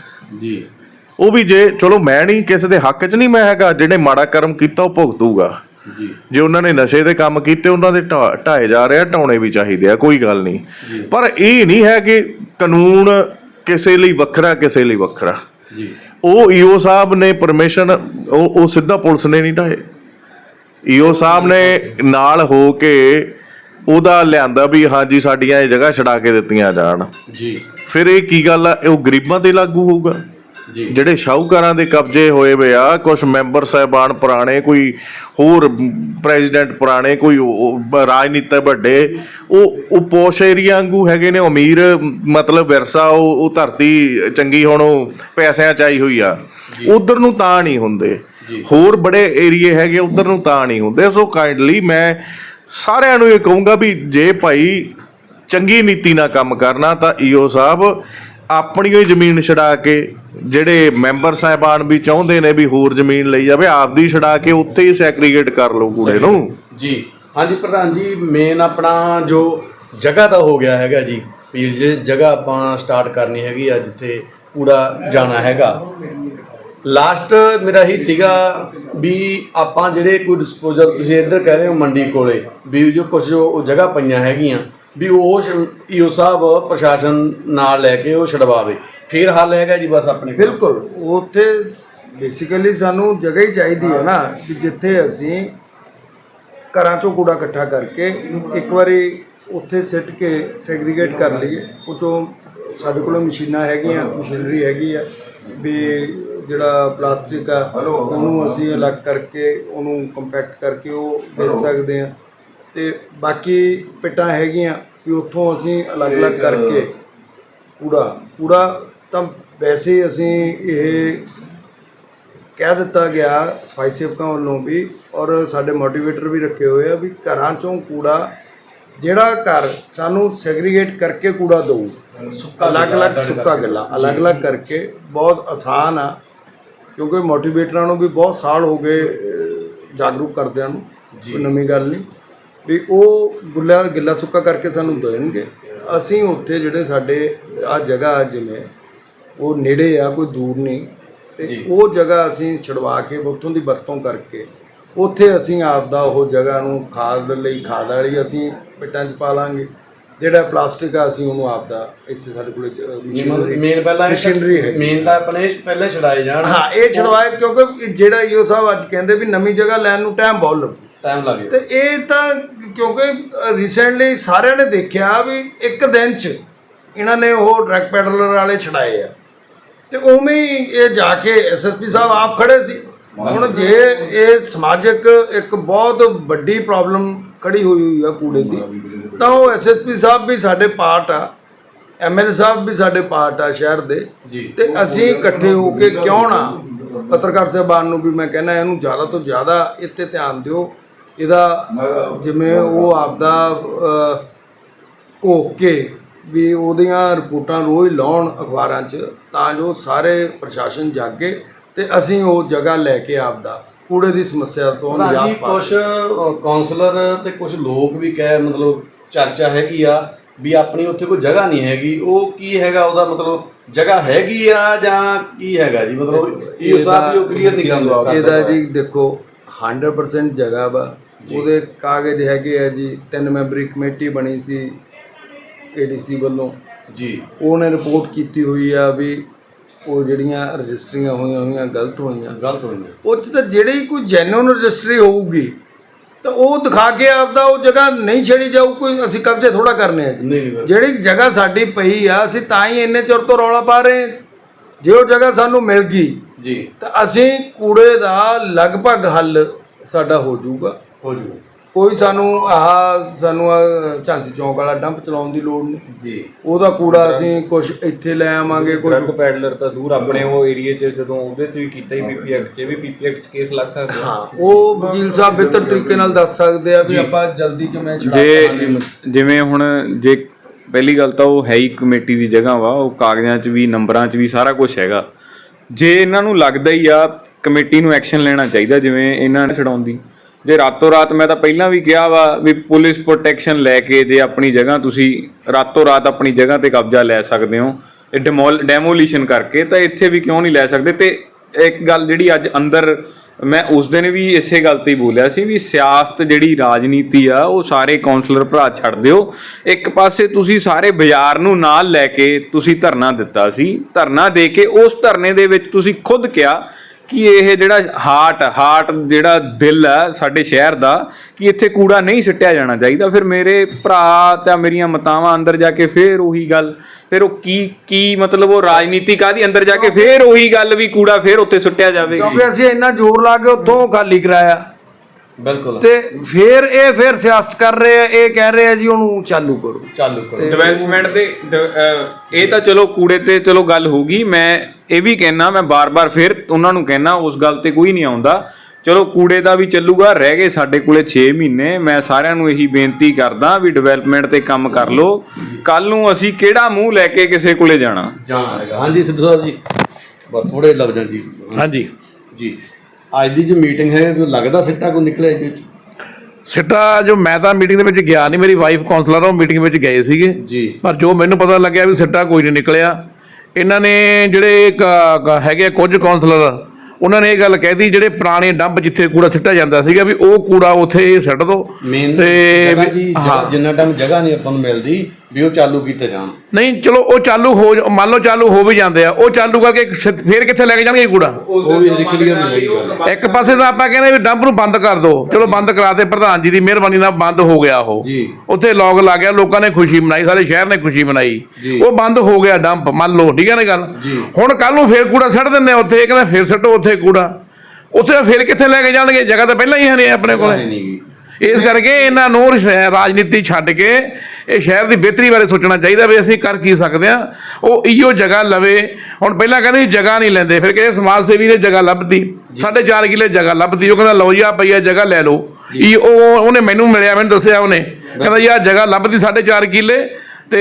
ਜੀ। ਉਹ ਵੀ ਜੇ ਚਲੋ ਮੈਂ ਨਹੀਂ ਕਿਸੇ ਦੇ ਹੱਕ 'ਚ ਨਹੀਂ ਮੈਂ ਹੈਗਾ ਜਿਹੜੇ ਮਾੜਾ ਕਰਮ ਕੀਤਾ ਉਹ ਭੁਗਤੂਗਾ ਜੀ। ਜੇ ਉਹਨਾਂ ਨੇ ਨਸ਼ੇ ਦੇ ਕੰਮ ਕੀਤੇ ਉਹਨਾਂ ਦੇ ਢਾਏ ਜਾ ਰਹੇ ਢਾਉਣੇ ਵੀ ਚਾਹੀਦੇ ਆ ਕੋਈ ਗੱਲ ਨਹੀਂ। ਪਰ ਇਹ ਨਹੀਂ ਹੈ ਕਿ ਕਾਨੂੰਨ ਕਿਸੇ ਲਈ ਵੱਖਰਾ ਕਿਸੇ ਲਈ ਵੱਖਰਾ। ਜੀ। ਉਹ ਈਓ ਸਾਹਿਬ ਨੇ ਪਰਮਿਸ਼ਨ ਉਹ ਉਹ ਸਿੱਧਾ ਪੁਲਿਸ ਨੇ ਨਹੀਂ ਢਾਏ। ਈਓ ਸਾਹਿਬ ਨੇ ਨਾਲ ਹੋ ਕੇ ਉਹਦਾ ਲਿਆਂਦਾ ਵੀ ਹਾਂਜੀ ਸਾਡੀਆਂ ਇਹ ਜਗ੍ਹਾ ਛਡਾ ਕੇ ਦਿੱਤੀਆਂ ਜਾਣ। ਜੀ। ਫਿਰ ਇਹ ਕੀ ਗੱਲ ਆ? ਉਹ ਗਰੀਬਾਂ ਤੇ ਲਾਗੂ ਹੋਊਗਾ। ਜਿਹੜੇ ਸ਼ਾਹੂਕਾਰਾਂ ਦੇ ਕਬਜ਼ੇ ਹੋਏ ਵੇ ਆ ਕੁਝ ਮੈਂਬਰ ਸਾਹਿਬਾਨ ਪੁਰਾਣੇ ਕੋਈ ਹੋਰ ਪ੍ਰੈਜ਼ੀਡੈਂਟ ਪੁਰਾਣੇ ਕੋਈ ਰਾਜਨੀਤਿਕ ਵੱਡੇ ਉਹ ਉਹ ਪੋਸ਼ ਏਰੀਆ ਵਾਂਗੂ ਹੈਗੇ ਨੇ ਅਮੀਰ ਮਤਲਬ ਵਿਰਸਾ ਉਹ ਉਹ ਧਰਤੀ ਚੰਗੀ ਹੁਣ ਉਹ ਪੈਸਿਆਂ ਚ ਆਈ ਹੋਈ ਆ। ਉਧਰ ਨੂੰ ਤਾਂ ਨਹੀਂ ਹੁੰਦੇ। ਹੋਰ ਬੜੇ ਏਰੀਏ ਹੈਗੇ ਉਧਰ ਨੂੰ ਤਾਂ ਨਹੀਂ ਹੁੰਦੇ। ਸੋ ਕਾਈਂਡਲੀ ਮੈਂ ਸਾਰਿਆਂ ਨੂੰ ਇਹ ਕਹੂੰਗਾ ਵੀ ਜੇ ਭਾਈ ਚੰਗੀ ਨੀਤੀ ਨਾਲ ਕੰਮ ਕਰਨਾ ਤਾਂ ਈਓ ਸਾਹਿਬ ਆਪਣੀ ਹੀ ਜ਼ਮੀਨ ਛਡਾ ਕੇ ਜਿਹੜੇ ਮੈਂਬਰ ਸਾਹਿਬਾਨ ਵੀ ਚਾਹੁੰਦੇ ਨੇ ਵੀ ਹੋਰ ਜ਼ਮੀਨ ਲਈ ਜਾਵੇ, ਆਪਦੀ ਛਡਾ ਕੇ ਉੱਥੇ ਹੀ ਸੈਗਰੀਗੇਟ ਕਰ ਲਓ ਕੂੜੇ ਨੂੰ। ਜੀ। ਹਾਂਜੀ ਪ੍ਰਧਾਨ ਜੀ ਮੇਨ ਆਪਣਾ ਜੋ ਜਗ੍ਹਾ ਦਾ ਹੋ ਗਿਆ ਹੈਗਾ ਜੀ ਵੀ ਜੇ, ਜਗ੍ਹਾ ਆਪਾਂ ਸਟਾਰਟ ਕਰਨੀ ਹੈਗੀ ਆ ਜਿੱਥੇ ਕੂੜਾ ਜਾਣਾ ਹੈਗਾ। ਲਾਸਟ ਮੇਰਾ ਹੀ ਸੀਗਾ ਵੀ ਆਪਾਂ ਜਿਹੜੇ ਕੋਈ ਡਿਸਪੋਜ਼ਲ ਤੁਸੀਂ ਇੱਧਰ ਕਹਿ ਰਹੇ ਹੋ ਮੰਡੀ ਕੋਲੇ, ਵੀ ਜੋ ਕੁਝ ਜੋ ਉਹ ਜਗ੍ਹਾ ਪਈਆਂ ਹੈਗੀਆਂ ਵੀ ਉਹ ਈਓ ਸਾਹਿਬ ਪ੍ਰਸ਼ਾਸਨ ਨਾਲ ਲੈ ਕੇ ਉਹ ਛਡਵਾਵੇ। ਫਿਰ ਹੱਲ ਹੈਗਾ ਜੀ ਬਸ ਆਪਣੇ ਕੋਲ। ਬਿਲਕੁਲ। ਉੱਥੇ ਬੇਸਿਕਲੀ ਸਾਨੂੰ ਜਗ੍ਹਾ ਹੀ ਚਾਹੀਦੀ ਹੈ ਨਾ ਕਿ ਜਿੱਥੇ ਅਸੀਂ ਘਰਾਂ ਚੋਂ ਕੂੜਾ ਇਕੱਠਾ ਕਰਕੇ ਇੱਕ ਵਾਰੀ ਉੱਥੇ ਸਿੱਟ ਕੇ ਸੈਗਰੀਗੇਟ ਕਰ ਲਈਏ। ਉਹ ਤੋਂ ਸਾਡੇ ਕੋਲ ਮਸ਼ੀਨਾਂ ਹੈਗੀਆਂ ਮਸ਼ੀਨਰੀ ਹੈਗੀ ਆ ਵੀ ਜਿਹੜਾ ਪਲਾਸਟਿਕ ਆ ਉਹਨੂੰ ਅਸੀਂ ਅਲੱਗ ਕਰਕੇ ਉਹਨੂੰ ਕੰਪੈਕਟ ਕਰਕੇ ਉਹ ਵੇਚ ਸਕਦੇ ਆ ਤੇ ਬਾਕੀ ਪਿੱਟਾਂ ਹੈਗੀਆਂ ਵੀ ਉੱਥੋਂ ਅਸੀਂ ਅਲੱਗ-ਅਲੱਗ ਕਰਕੇ ਕੂੜਾ ਕੂੜਾ ਤਾਂ ਵੈਸੇ ਹੀ ਅਸੀਂ ਇਹ ਕਹਿ ਦਿੱਤਾ ਗਿਆ ਸਫ਼ਾਈ ਸੇਵਕਾਂ ਵੱਲੋਂ ਵੀ ਔਰ ਸਾਡੇ ਮੋਟੀਵੇਟਰ ਵੀ ਰੱਖੇ ਹੋਏ ਆ ਵੀ ਘਰਾਂ ਚੋਂ ਕੂੜਾ ਜਿਹੜਾ ਘਰ ਸਾਨੂੰ ਸੈਗਰੀਗੇਟ ਕਰਕੇ ਕੂੜਾ ਦਊ। ਅਲੱਗ-ਅਲੱਗ ਸੁੱਕਾ ਗਿੱਲਾ ਅਲੱਗ-ਅਲੱਗ ਕਰਕੇ ਬਹੁਤ ਆਸਾਨ ਆ ਕਿਉਂਕਿ ਮੋਟੀਵੇਟਰਾਂ ਨੂੰ ਵੀ ਬਹੁਤ ਸਾਲ ਹੋ ਗਏ ਅਹ, ਜਾਗਰੂਕ ਕਰਦਿਆਂ ਨੂੰ ਕੋਈ ਨਵੀਂ ਗੱਲ ਨਹੀਂ। ਵੀ ਉਹ ਗੁੱਲਾ ਗਿੱਲਾ ਸੁੱਕਾ ਕਰਕੇ ਸਾਨੂੰ ਦੇਣਗੇ। ਅਸੀਂ ਉੱਥੇ ਜਿਹੜੇ ਸਾਡੇ ਆ ਜਗ੍ਹਾ ਜਿਵੇਂ ਉਹ ਨੇੜੇ ਆ ਕੋਈ ਦੂਰ ਨਹੀਂ। ਤੇ ਉਹ ਜਗ੍ਹਾ ਅਸੀਂ ਛਡਵਾ ਕੇ ਉੱਥੋਂ ਦੀ ਵਰਤੋਂ ਕਰਕੇ ਉੱਥੇ ਅਸੀਂ ਆਪ ਦਾ ਉਹ ਜਗ੍ਹਾ ਨੂੰ ਖਾਦ ਲਈ ਖਾਦ ਵਾਲੀ ਅਸੀਂ ਪਿੱਟਾਂ 'ਚ ਪਾ ਲਾਂਗੇ। ਜਿਹੜਾ ਪਲਾਸਟਿਕ ਆ ਅਸੀਂ ਉਹਨੂੰ ਆਪ ਦਾ ਇੱਥੇ ਸਾਡੇ ਕੋਲੇ ਮਸ਼ੀਨਰੀ ਮੇਨ ਪਹਿਲਾਂ ਮਸ਼ੀਨਰੀ ਹੈ ਮੇਨ ਤਾਂ ਆਪਣੇ ਪਹਿਲਾਂ ਛਡਾਏ ਜਾਣ। ਹਾਂ ਇਹ ਛਡਵਾਏ ਕਿਉਂਕਿ ਜਿਹੜਾ ਈਓ ਸਾਹਿਬ ਅੱਜ ਕਹਿੰਦੇ ਵੀ ਨਵੀਂ ਜਗ੍ਹਾ ਲੈਣ ਨੂੰ ਟਾਈਮ ਬਹੁਤ ਲੱਗੂ। ਟਾਈਮ ਲੱਗੇ ਤੇ ਇਹ ਤਾਂ ਕਿਉਂਕਿ ਰੀਸੈਂਟਲੀ ਸਾਰਿਆਂ ਨੇ ਦੇਖਿਆ ਵੀ ਇੱਕ ਦਿਨ 'ਚ ਇਹਨਾਂ ਨੇ ਉਹ ਟਰੱਕ ਪੈਡਲਰ ਵਾਲੇ ਛਡਾਏ ਆ। ਤੇ ਉਵੇਂ ਹੀ ਇਹ ਜਾ ਕੇ ਐਸਐਸਪੀ ਸਾਹਿਬ ਆਪ ਖੜੇ ਸੀ। ਹੁਣ ਜੇ ਇਹ ਸਮਾਜਿਕ ਇੱਕ ਬਹੁਤ ਵੱਡੀ ਪ੍ਰੋਬਲਮ ਖੜੀ ਹੋਈ ਹੋਈ ਆ ਕੂੜੇ ਦੀ ਤਾਂ ਉਹ ਐਸਐਸਪੀ ਸਾਹਿਬ ਵੀ ਸਾਡੇ ਪਾਰਟ ਆ ਐਮਐਲਏ ਸਾਹਿਬ ਵੀ ਸਾਡੇ ਪਾਰਟ ਆ ਸ਼ਹਿਰ ਦੇ। ਤੇ ਅਸੀਂ ਇਕੱਠੇ ਹੋ ਕੇ ਕਿਉਂ ਨਾ ਪੱਤਰਕਾਰ ਸਾਹਿਬਾਨ ਨੂੰ ਵੀ ਮੈਂ ਕਹਿੰਦਾ ਇਹਨੂੰ ਜ਼ਿਆਦਾ ਤੋਂ ਜ਼ਿਆਦਾ ਇੱਥੇ ਧਿਆਨ ਦਿਓ। ਇਹਦਾ ਜਿਵੇਂ ਉਹ ਆਪਦਾ ਘੋਕ ਕੇ ਵੀ ਉਹਦੀਆਂ ਰਿਪੋਰਟਾਂ ਰੋਜ਼ ਲਾਉਣ ਅਖਬਾਰਾਂ 'ਚ ਤਾਂ ਜੋ ਸਾਰੇ ਪ੍ਰਸ਼ਾਸਨ ਜਾਗੇ ਤੇ ਅਸੀਂ ਉਹ ਜਗ੍ਹਾ ਲੈ ਕੇ ਆਪਦਾ ਕੂੜੇ ਦੀ ਸਮੱਸਿਆ ਤੋਂ ਜੀ ਨਿਜਾਤ ਪਾ ਕੁਝ ਕਾਉਂਸਲਰ ਤੇ ਕੁਝ ਲੋਕ ਵੀ ਕਹਿ ਮਤਲਬ ਚਰਚਾ ਹੈਗੀ ਆ ਵੀ ਆਪਣੀ ਉੱਥੇ ਕੋਈ ਜਗ੍ਹਾ ਨਹੀਂ ਹੈਗੀ। ਉਹ ਕੀ ਹੈਗਾ ਉਹਦਾ ਮਤਲਬ ਜਗ੍ਹਾ ਹੈਗੀ ਆ ਜਾਂ ਕੀ ਹੈਗਾ ਜੀ? ਮਤਲਬ ਇਹ ਵੀ ਉਹ ਕਲੀਅਰ ਨਹੀਂ ਕਰਦਾ। ਇਹਦਾ ਜੀ ਦੇਖੋ 100% ਜਗ੍ਹਾ ਵਾ। ਉਹਦੇ ਕਾਗਜ਼ ਹੈਗੇ ਆ ਜੀ ਤਿੰਨ ਮੈਂਬਰੀ ਕਮੇਟੀ ਬਣੀ ਸੀ ਏਡੀਸੀ ਵੱਲੋਂ। ਜੀ। ਉਹਨੇ ਰਿਪੋਰਟ ਕੀਤੀ ਹੋਈ ਆ ਵੀ ਉਹ ਜਿਹੜੀਆਂ ਰਜਿਸਟਰੀਆਂ ਹੋਈਆਂ ਹੋਈਆਂ ਗਲਤ ਹੋਈਆਂ। ਗਲਤ ਹੋਈ ਹੈ ਉਹ 'ਚ ਤਾਂ ਜਿਹੜੀ ਕੋਈ ਜੈਨੂਨ ਰਜਿਸਟਰੀ ਹੋਊਗੀ ਤਾਂ ਉਹ ਦਿਖਾ ਕੇ ਆਪਦਾ ਉਹ ਜਗ੍ਹਾ ਨਹੀਂ ਛੇੜੀ ਜਾਊ ਕੋਈ ਅਸੀਂ ਕਬਜ਼ੇ ਥੋੜਾ ਕਰਨੇ ਆ ਜੀ। ਨਹੀਂ ਨਹੀਂ ਜਿਹੜੀ ਜਗ੍ਹਾ ਸਾਡੀ ਪਈ ਆ ਅਸੀਂ ਤਾਂ ਹੀ ਇੰਨੇ ਚਿਰ ਤੋਂ ਰੌਲਾ ਪਾ ਰਹੇ ਹਾਂ। ਜੇ ਉਹ ਜਗ੍ਹਾ ਸਾਨੂੰ ਮਿਲ ਗਈ ਜੀ। ਤਾਂ ਅਸੀਂ ਕੂੜੇ ਦਾ ਲਗਭਗ ਹੱਲ ਸਾਡਾ ਹੋ ਜਾਊਗਾ। ਹੋ ਜੂ ਕੋਈ ਸਾਨੂੰ ਆਹ ਸਾਨੂੰ ਆਹ ਝਾਂਸੀ ਚੌਂਕ ਵਾਲਾ ਡੰਪ ਚਲਾਉਣ ਦੀ ਲੋੜ ਨਹੀਂ। ਜੀ। ਉਹਦਾ ਕੂੜਾ ਅਸੀਂ ਕੁਝ ਇੱਥੇ ਲੈ ਆਵਾਂਗੇ ਕੁਝ ਟਰੱਕ ਪੈਡਲਰ ਤਾਂ ਦੂਰ ਆਪਣੇ ਉਹ ਏਰੀਏ 'ਚ ਜਦੋਂ ਉਹਦੇ ਤੇ ਵੀ ਕੀਤਾ ਹੀ ਪੀਪੀ ਐਕਟ 'ਚ ਵੀ ਪੀਪੀ ਐਕਟ 'ਚ ਕੇਸ ਲੱਗ ਸਕਦਾ ਹਾਂ। ਉਹ ਵਕੀਲ ਸਾਹਿਬ ਬਿਹਤਰ ਤਰੀਕੇ ਨਾਲ ਦੱਸ ਸਕਦੇ ਆ ਵੀ ਆਪਾਂ ਜਲਦੀ ਕਿਵੇਂ ਛਡਾ ਜੇ ਜਿਵੇਂ ਹੁਣ ਜੇ ਪਹਿਲੀ ਗੱਲ ਤਾਂ ਉਹ ਹੈ ਹੀ ਕਮੇਟੀ ਦੀ ਜਗ੍ਹਾ ਵਾ ਉਹ ਕਾਗਜ਼ਾਂ 'ਚ ਵੀ ਨੰਬਰਾਂ 'ਚ ਵੀ ਸਾਰਾ ਕੁਝ ਹੈਗਾ। ਜੇ ਇਹਨਾਂ ਨੂੰ ਲੱਗਦਾ ਹੀ ਆ ਕਮੇਟੀ ਨੂੰ ਐਕਸ਼ਨ ਲੈਣਾ ਚਾਹੀਦਾ ਜਿਵੇਂ ਇਹਨਾਂ ਨੇ ਛਡਾਉਂਦੀ ਜੇ ਰਾਤੋਂ ਰਾਤ ਮੈਂ ਤਾਂ ਪਹਿਲਾਂ ਵੀ ਕਿਹਾ ਵਾ ਵੀ ਪੁਲਿਸ ਪ੍ਰੋਟੈਕਸ਼ਨ ਲੈ ਕੇ ਜੇ ਆਪਣੀ ਜਗ੍ਹਾ ਤੁਸੀਂ ਰਾਤੋਂ ਰਾਤ ਆਪਣੀ ਜਗ੍ਹਾ ਤੇ ਕਬਜ਼ਾ ਲੈ ਸਕਦੇ ਹੋ, ਇਹ ਡਿਮੋਲ, ਡੈਮੋਲੀਸ਼ਨ ਕਰਕੇ ਤਾਂ ਇੱਥੇ ਵੀ ਕਿਉਂ ਨਹੀਂ ਲੈ ਸਕਦੇ? ਤੇ ਇੱਕ ਗੱਲ ਜਿਹੜੀ ਅੱਜ ਅੰਦਰ ਮੈਂ ਉਸ ਦਿਨ ਵੀ ਇਸੇ ਗੱਲ ਤੇ ਹੀ ਬੋਲਿਆ ਸੀ ਵੀ ਸਿਆਸਤ ਜਿਹੜੀ ਰਾਜਨੀਤੀ ਆ, ਉਹ ਸਾਰੇ ਕਾਉਂਸਲਰ ਭਰਾ ਛੱਡ ਦਿਓ। ਇੱਕ ਪਾਸੇ ਤੁਸੀਂ ਸਾਰੇ ਬਾਜ਼ਾਰ ਨੂੰ ਨਾਲ ਲੈ ਕੇ ਤੁਸੀਂ ਧਰਨਾ ਦਿੱਤਾ ਸੀ। ਧਰਨਾ ਦੇ ਕੇ ਉਸ ਧਰਨੇ ਦੇ ਵਿੱਚ ਤੁਸੀਂ ਖੁਦ ਕਿਹਾ ਕਿ ਇਹ ਜਿਹੜਾ ਹਾਰਟ ਹਾਰਟ ਜਿਹੜਾ ਦਿਲ ਆ ਸਾਡੇ ਸ਼ਹਿਰ ਦਾ ਕਿ ਇੱਥੇ ਕੂੜਾ ਨਹੀਂ ਸਿੱਟਿਆ ਜਾਣਾ ਚਾਹੀਦਾ। ਫਿਰ ਮੇਰੇ ਭਰਾ ਤੇ ਮੇਰੀਆਂ ਮਤਾਵਾਂ ਅੰਦਰ ਜਾ ਕੇ ਫੇਰ ਉਹੀ ਗੱਲ ਫਿਰ ਉਹ ਕੀ ਕੀ ਮਤਲਬ ਉਹ ਰਾਜਨੀਤੀ ਕਾਦੀ ਅੰਦਰ ਜਾ ਕੇ ਫੇਰ ਉਹੀ ਗੱਲ ਵੀ ਕੂੜਾ ਫੇਰ ਉੱਤੇ ਸੁੱਟਿਆ ਜਾਵੇ ਕਿਉਂਕਿ ਅਸੀਂ ਇੰਨਾ ਜ਼ੋਰ ਲਾ ਕੇ ਉੱਥੋਂ ਖਾਲੀ ਕਰਾਇਆ। ਬਿਲਕੁਲ। ਤੇ ਫਿਰ ਇਹ ਫਿਰ ਸਿਆਸਤ ਕਰ ਰਹੇ ਆ ਇਹ ਕਹਿ ਰਹੇ ਆ ਜੀ ਉਹਨੂੰ ਚਾਲੂ ਕਰੋ। ਚਾਲੂ ਕਰੋ। ਡਿਵੈਲਪਮੈਂਟ ਦੇ ਇਹ ਤਾਂ ਚਲੋ ਕੂੜੇ ਤੇ ਚਲੋ ਗੱਲ ਹੋਗੀ ਮੈਂ ਇਹ ਵੀ ਕਹਿਣਾ ਮੈਂ ਬਾਰ-ਬਾਰ ਫਿਰ ਉਹਨਾਂ ਨੂੰ ਕਹਿਣਾ ਉਸ ਗੱਲ ਤੇ ਕੋਈ ਨਹੀਂ ਆਉਂਦਾ। ਚਲੋ ਕੂੜੇ ਦਾ ਵੀ ਚੱਲੂਗਾ ਰਹਿ ਗਏ ਸਾਡੇ ਕੋਲੇ 6 ਮਹੀਨੇ। ਮੈਂ ਸਾਰਿਆਂ ਨੂੰ ਇਹੀ ਬੇਨਤੀ ਕਰਦਾ ਵੀ ਡਿਵੈਲਪਮੈਂਟ ਤੇ ਕੰਮ ਕਰ ਲਓ। ਕੱਲ ਨੂੰ ਅਸੀਂ ਕਿਹੜਾ ਮੂੰਹ ਲੈ ਕੇ ਕਿਸੇ ਕੋਲੇ ਜਾਣਾ? ਜਾਣਾ ਹੈਗਾ। ਹਾਂਜੀ ਸਿੱਧੂ ਸਾਹਿਬ ਜੀ। ਬਸ ਥੋੜੇ ਲਫ਼ਜ਼ਾਂ ਜੀ। ਹਾਂਜੀ। ਜੀ। ਅੱਜ ਦੀ ਜੋ ਮੀਟਿੰਗ ਹੈ ਵੀ ਲੱਗਦਾ ਸਿੱਟਾ ਕੋਈ ਨਿਕਲਿਆ ਇਹਦੇ ਵਿੱਚ? ਸਿੱਟਾ ਜੋ ਮੈਂ ਤਾਂ ਮੀਟਿੰਗ ਦੇ ਵਿੱਚ ਗਿਆ ਨਹੀਂ ਮੇਰੀ ਵਾਈਫ ਕਾਉਂਸਲਰ ਉਹ ਮੀਟਿੰਗ ਵਿੱਚ ਗਏ ਸੀਗੇ। ਜੀ। ਪਰ ਜੋ ਮੈਨੂੰ ਪਤਾ ਲੱਗਿਆ ਵੀ ਸਿੱਟਾ ਕੋਈ ਨਹੀਂ ਨਿਕਲਿਆ। ਇਹਨਾਂ ਨੇ ਜਿਹੜੇ ਕ- ਕ- ਹੈਗੇ ਕੁਝ ਕਾਉਂਸਲਰ ਉਹਨਾਂ ਨੇ ਇਹ ਗੱਲ ਕਹਿਤੀ ਜਿਹੜੇ ਪੁਰਾਣੇ ਡੰਪ ਜਿੱਥੇ ਕੂੜਾ ਸਿੱਟਿਆ ਜਾਂਦਾ ਸੀਗਾ ਵੀ ਉਹ ਕੂੜਾ ਉੱਥੇ ਸਿੱਟ ਦੋ। ਮੇਨ ਤੇ ਜੀ ਜਿੰਨਾ ਟਾਈਮ ਜਗ੍ਹਾ ਨਹੀਂ ਆਪਾਂ ਨੂੰ ਮਿਲਦੀ ਵੀ ਉਹ ਚਾਲੂ ਕੀਤੇ ਜਾਣ। ਨਹੀਂ ਚਲੋ ਉਹ ਚਾਲੂ ਹੋ ਜਾ- ਮੰਨ ਲਓ ਚਾਲੂ ਹੋ ਵੀ ਜਾਂਦੇ ਆ ਉਹ ਚਾਲੂ ਕਰਕੇ ਫੇਰ ਕਿੱਥੇ ਲੈ ਕੇ ਜਾਣਗੇ ਕੂੜਾ? ਉਹ ਵੀ ਕਲੀਅਰ ਨਹੀਂ ਹੈਗੀ ਗੱਲ। ਇੱਕ ਪਾਸੇ ਤਾਂ ਆਪਾਂ ਕਹਿੰਦੇ ਵੀ ਡੰਪ ਨੂੰ ਬੰਦ ਕਰ ਦਿਓ ਚਲੋ ਬੰਦ ਕਰਾਤੇ ਪ੍ਰਧਾਨ ਜੀ ਦੀ ਮਿਹਰਬਾਨੀ ਨਾਲ ਬੰਦ ਹੋ ਗਿਆ ਉਹ। ਜੀ। ਉੱਥੇ ਲੌਗ ਲੱਗ ਗਿਆ ਲੋਕਾਂ ਨੇ ਖੁਸ਼ੀ ਮਨਾਈ ਸਾਰੇ ਸ਼ਹਿਰ ਨੇ ਖੁਸ਼ੀ ਮਨਾਈ। ਜੀ। ਉਹ ਬੰਦ ਹੋ ਗਿਆ ਡੰਪ ਮੰਨ ਲਓ ਠੀਕ ਹੈ ਨਾ ਗੱਲ? ਜੀ। ਹੁਣ ਕੱਲ ਨੂੰ ਫੇਰ ਕੂੜਾ ਸੱਟ ਦਿੰਦੇ ਆ ਉੱਥੇ ਇਹ ਕਹਿੰਦਾ ਫੇਰ ਸੱਟੋ ਉੱਥੇ ਕੂੜਾ। ਉੱਥੇ ਫੇਰ ਕਿੱਥੇ ਲੈ ਕੇ ਜਾਣਗੇ? ਜਗ੍ਹਾ ਤਾਂ ਪਹਿਲਾਂ ਹੀ ਹੈ ਨਹੀਂ ਆਪਣੇ ਕੋਲ। ਨਹੀਂ ਗੀ ਇਸ ਕਰਕੇ ਇਹਨਾਂ ਨੂੰ ਰਾਜਨੀਤੀ ਛੱਡ ਕੇ ਇਹ ਸ਼ਹਿਰ ਦੀ ਬਿਹਤਰੀ ਬਾਰੇ ਸੋਚਣਾ ਚਾਹੀਦਾ ਵੀ ਅਸੀਂ ਕਰ ਕੀ ਸਕਦੇ ਆ ਉਹ ਇਹੋ ਜਗ੍ਹਾ ਲਵੇ। ਹੁਣ ਪਹਿਲਾਂ ਕਹਿੰਦੇ ਜਗ੍ਹਾ ਨਹੀਂ ਲੈਂਦੇ ਫਿਰ ਕਿਸੇ ਸਮਾਜ ਸੇਵੀ ਨੇ ਜਗ੍ਹਾ ਸਾਢੇ ਚਾਰ ਕਿੱਲੇ ਜਗ੍ਹਾ ਲੱਭਤੀ। ਉਹ ਕਹਿੰਦਾ ਲਓ ਜੀ ਆ ਪਈਆ ਜਗ੍ਹਾ ਲੈ ਲਓ। ਇਹ ਉਹ ਉਹਨੇ ਮੈਨੂੰ ਮਿਲਿਆ ਮੈਨੂੰ ਦੱਸਿਆ ਉਹਨੇ। ਕਹਿੰਦਾ ਆ ਜਗ੍ਹਾ ਸਾਢੇ ਚਾਰ ਕਿੱਲੇ। ਤੇ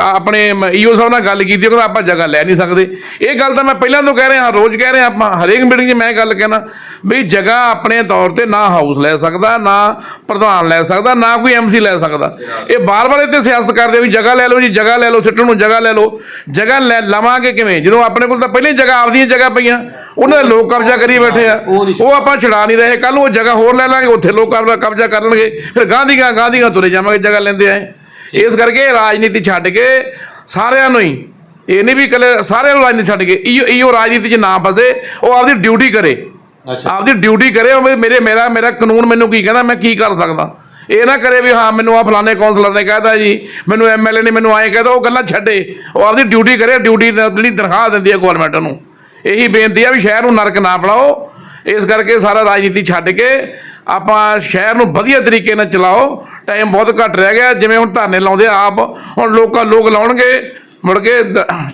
ਆਪਣੇ ਈਓ ਸਾਹਿਬ ਨਾਲ ਗੱਲ ਕੀਤੀ ਉਹ ਕਹਿੰਦਾ ਆਪਾਂ ਜਗ੍ਹਾ ਲੈ ਨਹੀਂ ਸਕਦੇ। ਇਹ ਗੱਲ ਤਾਂ ਮੈਂ ਪਹਿਲਾਂ ਤੋਂ ਕਹਿ ਰਿਹਾ ਰੋਜ਼ ਕਹਿ ਰਿਹਾ ਆਪਾਂ ਹਰੇਕ ਮੀਟਿੰਗ 'ਚ ਮੈਂ ਗੱਲ ਕਹਿਣਾ ਵੀ ਜਗ੍ਹਾ ਆਪਣੇ ਤੌਰ ਤੇ ਨਾ ਹਾਊਸ ਲੈ ਸਕਦਾ ਨਾ ਪ੍ਰਧਾਨ ਲੈ ਸਕਦਾ ਨਾ ਕੋਈ ਐਮਸੀ ਲੈ ਸਕਦਾ। ਇਹ ਬਾਰ-ਬਾਰ ਇੱਥੇ ਸਿਆਸਤ ਕਰਦੇ ਵੀ ਜਗ੍ਹਾ ਲੈ ਲਓ ਜੀ ਜਗ੍ਹਾ ਲੈ ਲਓ ਸਿੱਟਣ ਨੂੰ ਜਗ੍ਹਾ ਲੈ ਲਓ। ਜਗ੍ਹਾ ਲੈ ਲਵਾਂਗੇ ਕਿਵੇਂ? ਜਦੋਂ ਆਪਣੇ ਕੋਲ ਤਾਂ ਪਹਿਲਾਂ ਹੀ ਜਗ੍ਹਾ ਆਪਦੀਆਂ ਜਗ੍ਹਾ ਪਈਆਂ ਉਹਨਾਂ ਦੇ ਲੋਕ ਕਬਜ਼ਾ ਕਰੀ ਬੈਠੇ ਆ। ਉਹ ਆਪਾਂ ਛਡਾ ਨਹੀਂ ਰਹੇ ਕੱਲ ਨੂੰ ਉਹ ਜਗ੍ਹਾ ਹੋਰ ਲੈ ਲਾਂਗੇ ਉੱਥੇ ਲੋਕ ਕਬਜ਼ਾ ਕਰ ਲੈਣਗੇ ਫਿਰ ਗਾਂਧੀਆਂ ਗਾਂਧੀਆਂ ਤੁਰੇ ਜਾਵਾਂਗੇ ਜਗ੍ਹਾ ਲੈਂਦੇ ਆਏ। ਇਸ ਕਰਕੇ ਰਾਜਨੀਤੀ ਛੱਡ ਕੇ ਸਾਰਿਆਂ ਨੂੰ ਹੀ ਇਹ ਨਹੀਂ ਵੀ ਇਕੱਲੇ ਸਾਰਿਆਂ ਨੂੰ ਰਾਜਨੀਤੀ ਛੱਡ ਕੇ ਇਹੋ ਇਹੋ ਰਾਜਨੀਤੀ 'ਚ ਨਾ ਫਸੇ ਉਹ ਆਪਦੀ ਡਿਊਟੀ ਕਰੇ। ਅੱਛਾ। ਆਪਦੀ ਡਿਊਟੀ ਕਰੇ ਉਹ ਮੇਰੇ ਮੇਰਾ ਮੇਰਾ ਕਾਨੂੰਨ ਮੈਨੂੰ ਕੀ ਕਹਿੰਦਾ ਮੈਂ ਕੀ ਕਰ ਸਕਦਾ? ਇਹ ਨਾ ਕਰੇ ਵੀ ਹਾਂ ਮੈਨੂੰ ਆ ਫਲਾਣੇ ਕਾਉਂਸਲਰ ਨੇ ਕਹਿਤਾ ਜੀ ਮੈਨੂੰ ਐਮਐਲਏ ਨੇ ਮੈਨੂੰ ਐਂ ਕਹਿਤਾ ਉਹ ਗੱਲਾਂ ਛੱਡੇ। ਉਹ ਆਪਦੀ ਡਿਊਟੀ ਕਰੇ ਡਿਊਟੀ ਦਾ ਜਿਹੜੀ ਤਨਖਾਹ ਦਿੰਦੀ ਹੈ ਗਵਰਨਮੈਂਟ ਨੂੰ। ਇਹੀ ਬੇਨਤੀ ਆ ਵੀ ਸ਼ਹਿਰ ਨੂੰ ਨਰਕ ਨਾ ਬਣਾਓ ਇਸ ਕਰਕੇ ਸਾਰਾ ਰਾਜਨੀਤੀ ਛੱਡ ਕੇ ਆਪਾਂ ਸ਼ਹਿਰ ਨੂੰ ਵਧੀਆ ਤਰੀਕੇ ਨਾਲ ਚਲਾਓ। ਟਾਈਮ ਬਹੁਤ ਘੱਟ ਰਹਿ ਗਿਆ ਜਿਵੇਂ ਹੁਣ ਧਰਨੇ ਲਾਉਂਦੇ ਆ ਆਪ ਹੁਣ ਲੋਕਾਂ ਲੋਕ ਲਾਉਣਗੇ ਮੁੜ ਕੇ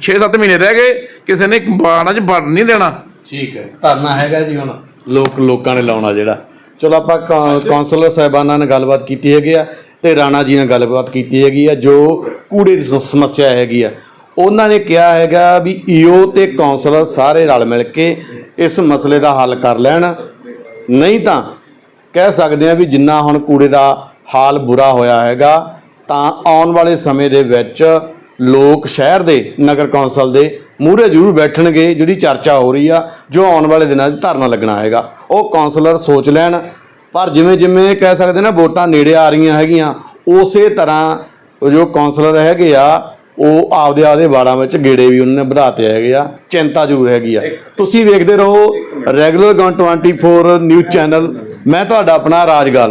6-7 ਮਹੀਨੇ ਰਹਿ ਗਏ ਕਿਸੇ ਨੇ ਬਾਣਾ 'ਚ ਵੜ ਨਹੀਂ ਦੇਣਾ। ਠੀਕ ਹੈ ਧਰਨਾ ਹੈਗਾ ਜੀ ਹੁਣ ਲੋਕ ਲੋਕਾਂ ਨੇ ਲਾਉਣਾ ਜਿਹੜਾ। ਚਲੋ ਆਪਾਂ ਕੌ- ਕੌਂਸਲਰ ਸਾਹਿਬਾਨਾਂ ਨਾਲ ਗੱਲਬਾਤ ਕੀਤੀ ਹੈਗੀ ਆ ਤੇ ਰਾਣਾ ਜੀ ਨਾਲ ਗੱਲਬਾਤ ਕੀਤੀ ਹੈਗੀ ਆ ਜੋ ਕੂੜੇ ਦੀ ਸਮੱਸਿਆ ਹੈਗੀ ਆ। ਉਹਨਾਂ ਨੇ ਕਿਹਾ ਹੈਗਾ ਵੀ ਈਓ ਤੇ ਕੌਂਸਲਰ ਸਾਰੇ ਰਲ ਮਿਲ ਕੇ ਇਸ ਮਸਲੇ ਦਾ ਹੱਲ ਕਰ ਲੈਣ। ਨਹੀਂ ਤਾਂ ਕਹਿ ਸਕਦੇ ਆ ਵੀ ਜਿੰਨਾ ਹੁਣ ਕੂੜੇ ਦਾ ਹਾਲ ਬੁਰਾ ਹੋਇਆ ਹੈਗਾ, ਤਾਂ ਆਉਣ ਵਾਲੇ ਸਮੇਂ ਦੇ ਵਿੱਚ ਲੋਕ ਸ਼ਹਿਰ ਦੇ ਨਗਰ ਕੌਂਸਲ ਦੇ ਮੂਹਰੇ ਜ਼ਰੂਰ ਬੈਠਣਗੇ ਜਿਹੜੀ ਚਰਚਾ ਹੋ ਰਹੀ ਆ, ਜੋ ਆਉਣ ਵਾਲੇ ਦਿਨਾਂ 'ਚ ਧਰਨਾ ਲੱਗਣਾ ਹੈਗਾ। ਉਹ ਕੌਂਸਲਰ ਸੋਚ ਲੈਣ, ਪਰ ਜਿਵੇਂ ਜਿਵੇਂ ਕਹਿ ਸਕਦੇ ਨਾ ਵੋਟਾਂ ਨੇੜੇ ਆ ਰਹੀਆਂ ਹੈਗੀਆਂ, ਉਸੇ ਤਰ੍ਹਾਂ ਜੋ ਕੌਂਸਲਰ ਹੈਗੇ ਆ, ਉਹ ਆਪਦੇ ਆਪਦੇ ਵਾੜਾਂ ਵਿੱਚ ਗੇੜੇ ਵੀ ਉਹਨਾਂ ਨੇ ਵਧਾਤੇ ਹੈਗੇ ਆ, ਚਿੰਤਾ ਜ਼ਰੂਰ ਹੈਗੀ ਆ। ਤੁਸੀਂ ਵੇਖਦੇ ਰਹੋ, ਰੈਗੂਲਰ ਗਨ 24 ਨਿਊਜ਼ ਚੈਨਲ, ਮੈਂ ਤੁਹਾਡਾ ਆਪਣਾ ਰਾਜਗਾਲ